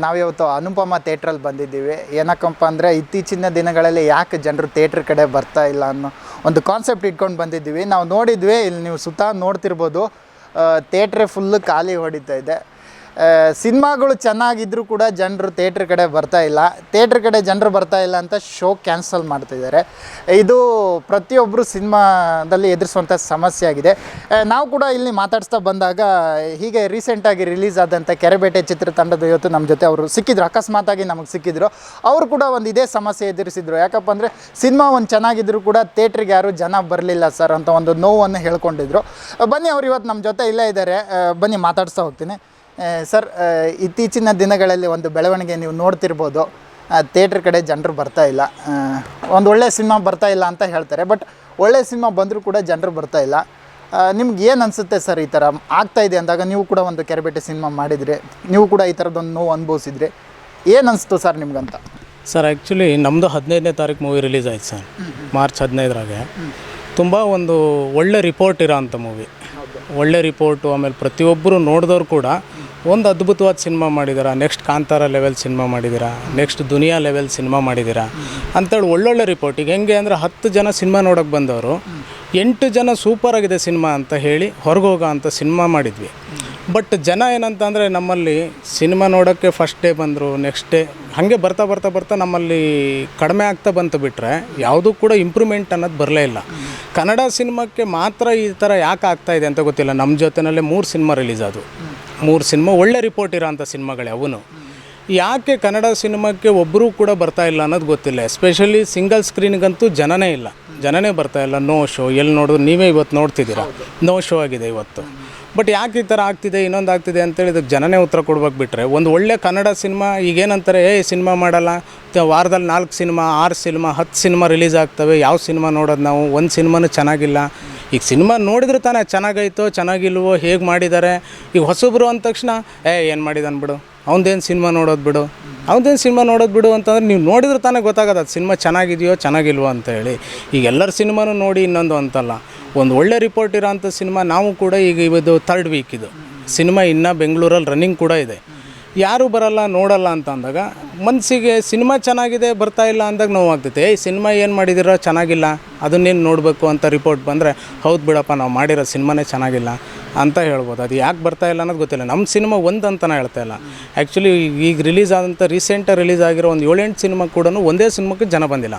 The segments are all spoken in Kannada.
ನಾವಿವತ್ತು ಅನುಪಮ ಥಿಯೇಟ್ರಲ್ಲಿ ಬಂದಿದ್ದೀವಿ. ಏನಕ್ಕಪ್ಪ ಅಂದರೆ ಇತ್ತೀಚಿನ ದಿನಗಳಲ್ಲಿ ಯಾಕೆ ಜನರು ಥಿಯೇಟ್ರ್ ಕಡೆ ಬರ್ತಾ ಇಲ್ಲ ಅನ್ನೋ ಒಂದು ಕಾನ್ಸೆಪ್ಟ್ ಇಟ್ಕೊಂಡು ಬಂದಿದ್ದೀವಿ. ನಾವು ನೋಡಿದ್ವಿ, ಇಲ್ಲಿ ನೀವು ಸುತ್ತ ನೋಡ್ತಿರ್ಬೋದು. ಥಿಯೇಟ್ರೇ ಫುಲ್ಲು ಖಾಲಿ ಹೊಡಿತಾ ಇದೆ. ಸಿನಿಮಾಗಳು ಚೆನ್ನಾಗಿದ್ದರೂ ಕೂಡ ಜನರು ಥಿಯೇಟ್ರ್ ಕಡೆ ಬರ್ತಾ ಇಲ್ಲ. ಥಿಯೇಟ್ರ್ ಕಡೆ ಜನರು ಬರ್ತಾ ಇಲ್ಲ ಅಂತ ಶೋ ಕ್ಯಾನ್ಸಲ್ ಮಾಡ್ತಿದ್ದಾರೆ. ಇದು ಪ್ರತಿಯೊಬ್ಬರು ಸಿನಿಮಾದಲ್ಲಿ ಎದುರಿಸುವಂಥ ಸಮಸ್ಯೆ ಆಗಿದೆ ನಾವು ಕೂಡ ಇಲ್ಲಿ ಮಾತಾಡಿಸ್ತಾ ಬಂದಾಗ ಹೀಗೆ ರೀಸೆಂಟಾಗಿ ರಿಲೀಸ್ ಆದಂಥ ಕೆರೆಬೇಟೆ ಚಿತ್ರತಂಡದ ಇವತ್ತು ನಮ್ಮ ಜೊತೆ ಅವರು ಸಿಕ್ಕಿದ್ರು. ಅಕಸ್ಮಾತಾಗಿ ನಮಗೆ ಸಿಕ್ಕಿದ್ರು. ಅವರು ಕೂಡ ಒಂದು ಇದೇ ಸಮಸ್ಯೆ ಎದುರಿಸಿದ್ರು. ಯಾಕಪ್ಪ ಅಂದರೆ ಸಿನಿಮಾ ಒಂದು ಚೆನ್ನಾಗಿದ್ರು ಕೂಡ ಥಿಯೇಟ್ರಿಗೆ ಯಾರು ಜನ ಬರಲಿಲ್ಲ ಸರ್ ಅಂತ ಒಂದು ನೋವನ್ನು ಹೇಳ್ಕೊಂಡಿದ್ರು. ಬನ್ನಿ ಅವ್ರು ಇವತ್ತು ನಮ್ಮ ಜೊತೆ ಇಲ್ಲೇ ಇದ್ದಾರೆ. ಬನ್ನಿ ಮಾತಾಡಿಸ್ತಾ ಹೋಗ್ತೀನಿ. ಸರ್ ಇತ್ತೀಚಿನ ದಿನಗಳಲ್ಲಿ ಒಂದು ಬೆಳವಣಿಗೆ ನೀವು ನೋಡ್ತಿರ್ಬೋದು. ಥಿಯೇಟ್ರ್ ಕಡೆ ಜನರು ಬರ್ತಾ ಇಲ್ಲ. ಒಂದು ಒಳ್ಳೆ ಸಿನಿಮಾ ಬರ್ತಾ ಇಲ್ಲ ಅಂತ ಹೇಳ್ತಾರೆ. ಬಟ್ ಒಳ್ಳೆ ಸಿನಿಮಾ ಬಂದರೂ ಕೂಡ ಜನರು ಬರ್ತಾ ಇಲ್ಲ. ನಿಮ್ಗೆ ಏನು ಅನಿಸುತ್ತೆ ಸರ್ ಈ ಥರ ಆಗ್ತಾ ಇದೆ ಅಂದಾಗ ನೀವು ಕೂಡ ಒಂದು ಕೆರೆಬೇಟೆ ಸಿನಿಮಾ ಮಾಡಿದರೆ. ನೀವು ಕೂಡ ಈ ಥರದ್ದೊಂದು ನೋವು ಅನುಭವಿಸಿದರೆ. ಏನು ಅನಿಸ್ತು ಸರ್ ನಿಮ್ಗಂತ? ಸರ್ ಆ್ಯಕ್ಚುಲಿ ನಮ್ಮದು ಹದಿನೈದನೇ ತಾರೀಕು ಮೂವಿ ರಿಲೀಸ್ ಆಯ್ತು ಸರ್. ಮಾರ್ಚ್ ಹದಿನೈದರಾಗೆ. ತುಂಬ ಒಂದು ಒಳ್ಳೆ ರಿಪೋರ್ಟ್ ಇರೋ ಅಂಥ ಮೂವಿ ಒಳ್ಳೆ ರಿಪೋರ್ಟು ಆಮೇಲೆ ಪ್ರತಿಯೊಬ್ಬರು ನೋಡಿದವ್ರು ಕೂಡ ಒಂದು ಅದ್ಭುತವಾದ ಸಿನಿಮಾ ಮಾಡಿದ್ದೀರಾ? ನೆಕ್ಸ್ಟ್ ಕಾಂತಾರ ಲೆವೆಲ್ ಸಿನಿಮಾ ಮಾಡಿದ್ದೀರಾ? ನೆಕ್ಸ್ಟ್ ದುನಿಯಾ ಲೆವೆಲ್ ಸಿನಿಮಾ ಮಾಡಿದ್ದೀರಾ? ಅಂತೇಳಿ ಒಳ್ಳೊಳ್ಳೆ ರಿಪೋರ್ಟ್ ಈಗ ಹೆಂಗೆ ಅಂದರೆ ಹತ್ತು ಜನ ಸಿನಿಮಾ ನೋಡೋಕೆ ಬಂದವರು, ಎಂಟು ಜನ ಸೂಪರ್ ಆಗಿದೆ ಸಿನಿಮಾ ಅಂತ ಹೇಳಿ ಹೊರಗೆ ಹೋಗೋ ಅಂಥ ಸಿನಿಮಾ ಮಾಡಿದ್ವಿ. ಬಟ್ ಜನ ಏನಂತ ಅಂದರೆ ನಮ್ಮಲ್ಲಿ ಸಿನಿಮಾ ನೋಡೋಕ್ಕೆ ಫಸ್ಟ್ ಡೇ ಬಂದರು ನೆಕ್ಸ್ಟ್ ಡೇ ಹಾಗೆ ಬರ್ತಾ ಬರ್ತಾ ಬರ್ತಾ ನಮ್ಮಲ್ಲಿ ಕಡಿಮೆ ಆಗ್ತಾ ಬಂತು ಬಿಟ್ಟರೆ ಯಾವುದೂ ಕೂಡ ಇಂಪ್ರೂವ್ಮೆಂಟ್ ಅನ್ನೋದು ಬರಲೇ ಇಲ್ಲ. ಕನ್ನಡ ಸಿನಿಮಾಕ್ಕೆ ಮಾತ್ರ ಈ ಥರ ಯಾಕೆ ಆಗ್ತಾ ಇದೆ ಅಂತ ಗೊತ್ತಿಲ್ಲ. ನಮ್ಮ ಜೊತೆನಲ್ಲೇ ಮೂರು ಸಿನಿಮಾ ರಿಲೀಸ್ ಅದು ಮೂರು ಸಿನಿಮಾ ಒಳ್ಳೆ ರಿಪೋರ್ಟ್ ಇರೋ ಅಂಥ ಸಿನಿಮಾಗಳು ಅವನು. ಯಾಕೆ ಕನ್ನಡ ಸಿನಿಮಾಕ್ಕೆ ಒಬ್ಬರೂ ಕೂಡ ಬರ್ತಾ ಇಲ್ಲ ಅನ್ನೋದು ಗೊತ್ತಿಲ್ಲ. ಎಸ್ಪೆಷಲಿ ಸಿಂಗಲ್ ಸ್ಕ್ರೀನ್ಗಂತೂ ಜನನೇ ಇಲ್ಲ. ಜನನೇ ಬರ್ತಾ ಇಲ್ಲ. ನೋ ಶೋ ಎಲ್ಲಿ ನೋಡಿದ್ರು ನೀವೇ ಇವತ್ತು ನೋಡ್ತಿದ್ದೀರಾ? ನೋ ಶೋ ಆಗಿದೆ ಇವತ್ತು. ಬಟ್ ಯಾಕೆ ಈ ಥರ ಆಗ್ತಿದೆ, ಇನ್ನೊಂದು ಆಗ್ತಿದೆ ಅಂತೇಳಿ ಇದಕ್ಕೆ ಜನನೇ ಉತ್ತರ ಕೊಡ್ಬೇಕು ಬಿಟ್ಟರೆ ಒಂದು ಒಳ್ಳೆ ಕನ್ನಡ ಸಿನಿಮಾ ಈಗೇನಂತಾರೆ, ಏ, ಸಿನಿಮಾ ಮಾಡಲ್ಲ ವಾರದಲ್ಲಿ ನಾಲ್ಕು ಸಿನಿಮಾ, ಆರು ಸಿನಿಮಾ, ಹತ್ತು ಸಿನಿಮಾ ರಿಲೀಸ್ ಆಗ್ತವೆ, ಯಾವ ಸಿನಿಮಾ ನೋಡೋದು ನಾವು, ಒಂದು ಸಿನಿಮಾನು ಚೆನ್ನಾಗಿಲ್ಲ. ಈಗ ಸಿನಿಮಾ ನೋಡಿದ್ರೆ ತಾನೇ ಚೆನ್ನಾಗೈತೋ, ಚೆನ್ನಾಗಿಲ್ವೋ, ಹೇಗೆ ಮಾಡಿದ್ದಾರೆ ಈಗ ಹೊಸಬ್ರು ಅಂದ ತಕ್ಷಣ, ಏ, ಏನು ಮಾಡಿದಾನೆ ಬಿಡು. ಅವನದೇನು ಸಿನಿಮಾ ನೋಡೋದು ಬಿಡು. ಅವನದೇನು ಸಿನಿಮಾ ನೋಡೋದು ಬಿಡು ಅಂತಂದ್ರೆ ನೀವು ನೋಡಿದ್ರೆ ತಾನೇ ಗೊತ್ತಾಗೋದು ಅದು ಸಿನಿಮಾ ಚೆನ್ನಾಗಿದೆಯೋ ಚೆನ್ನಾಗಿಲ್ವೋ ಅಂತ ಹೇಳಿ. ಈಗ ಎಲ್ಲರ ಸಿನಿಮಾನೂ ನೋಡಿ ಇನ್ನೊಂದು ಅಂತಲ್ಲ. ಒಂದು ಒಳ್ಳೆ ರಿಪೋರ್ಟ್ ಇರೋ ಅಂಥ ಸಿನಿಮಾ ನಾವು ಕೂಡ ಈಗ ಇವತ್ತು ಥರ್ಡ್ ವೀಕ್ ಇದು. ಸಿನಿಮಾ ಇನ್ನೂ ಬೆಂಗಳೂರಲ್ಲಿ ರನ್ನಿಂಗ್ ಕೂಡ ಇದೆ. ಯಾರೂ ಬರಲ್ಲ, ನೋಡಲ್ಲ ಅಂತ ಅಂದಾಗ ಮನಸ್ಸಿಗೆ ಸಿನಿಮಾ ಚೆನ್ನಾಗಿದೆ, ಬರ್ತಾ ಇಲ್ಲ ಅಂದಾಗ ನೋವಾಗ್ತೈತೆ. ಈ ಸಿನಿಮಾ ಏನು ಮಾಡಿದಿರೋ ಚೆನ್ನಾಗಿಲ್ಲ, ಅದನ್ನೇನು ನೋಡಬೇಕು ಅಂತ ರಿಪೋರ್ಟ್ ಬಂದರೆ, ಹೌದು ಬಿಡಪ್ಪ, ನಾವು ಮಾಡಿರೋ ಸಿನಿಮಾನೇ ಚೆನ್ನಾಗಿಲ್ಲ ಅಂತ ಹೇಳ್ಬೋದು. ಅದು ಯಾಕೆ ಬರ್ತಾ ಇಲ್ಲ ಅನ್ನೋದು ಗೊತ್ತಿಲ್ಲ. ನಮ್ಮ ಸಿನಿಮಾ ಒಂದು ಅಂತಲೇ ಹೇಳ್ತಾ ಇಲ್ಲ. ಆ್ಯಕ್ಚುಲಿ ಈಗ ರಿಲೀಸ್ ಆದಂಥ ರೀಸೆಂಟಾಗಿ ರಿಲೀಸ್ ಆಗಿರೋ ಒಂದು ಏಳೆಂಟು ಸಿನಿಮಾ ಕೂಡ ಒಂದೇ ಸಿನಿಮಾಕ್ಕೆ ಜನ ಬಂದಿಲ್ಲ.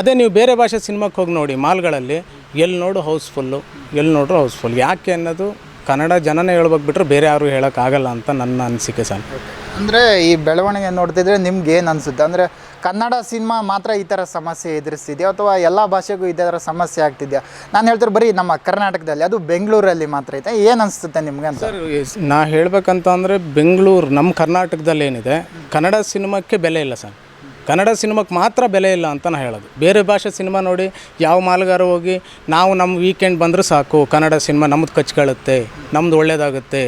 ಅದೇ ನೀವು ಬೇರೆ ಭಾಷೆ ಸಿನಿಮಾಕ್ಕೆ ಹೋಗಿ ನೋಡಿ, ಮಾಲ್ಗಳಲ್ಲಿ ಎಲ್ಲಿ ನೋಡು ಹೌಸ್ಫುಲ್ಲು ಎಲ್ಲಿ ನೋಡ್ರು ಹೌಸ್ಫುಲ್. ಯಾಕೆ ಅನ್ನೋದು ಕನ್ನಡ ಜನನೇ ಹೇಳ್ಬೇಕು ಬಿಟ್ಟರೆ ಬೇರೆ ಯಾರು ಹೇಳೋಕ್ಕಾಗಲ್ಲ ಅಂತ ನನ್ನ ಅನಿಸಿಕೆ ಸರ್. ಅಂದರೆ ಈ ಬೆಳವಣಿಗೆ ನೋಡ್ತಿದ್ರೆ ನಿಮ್ಗೆ ಏನು ಅನಿಸುತ್ತೆ? ಅಂದರೆ ಕನ್ನಡ ಸಿನಿಮಾ ಮಾತ್ರ ಈ ಥರ ಸಮಸ್ಯೆ ಎದುರಿಸ್ತಿದೆಯಾ? ಅಥವಾ ಎಲ್ಲ ಭಾಷೆಗೂ ಇದೇ ಥರ ಸಮಸ್ಯೆ ಆಗ್ತಿದೆಯಾ? ನಾನು ಹೇಳ್ತಾರೆ ಬರೀ ನಮ್ಮ ಕರ್ನಾಟಕದಲ್ಲಿ ಅದು ಬೆಂಗಳೂರಲ್ಲಿ ಮಾತ್ರ ಐತೆ. ಏನು ಅನಿಸುತ್ತೆ ನಿಮ್ಗೆ ಅಂತ? ಸರ್ ನಾ ಹೇಳ್ಬೇಕಂತ ಅಂದರೆ ಬೆಂಗಳೂರು ನಮ್ಮ ಕರ್ನಾಟಕದಲ್ಲಿ ಏನಿದೆ ಕನ್ನಡ ಸಿನಿಮಾಕ್ಕೆ ಬೆಲೆ ಇಲ್ಲ ಸರ್. ಕನ್ನಡ ಸಿನಿಮಾಕ್ಕೆ ಮಾತ್ರ ಬೆಲೆ ಇಲ್ಲ ಅಂತ ನಾನು ಹೇಳೋದು. ಬೇರೆ ಭಾಷೆ ಸಿನಿಮಾ ನೋಡಿ ಯಾವ ಮಾಲ್ಗಾರ ಹೋಗಿ ನಾವು ನಮ್ಮ ವೀಕೆಂಡ್ ಬಂದರೂ ಸಾಕು, ಕನ್ನಡ ಸಿನಿಮಾ ನಮ್ಮದು ಕಚ್ಕೊಳ್ಳುತ್ತೆ ನಮ್ದು ಒಳ್ಳೇದಾಗುತ್ತೆ,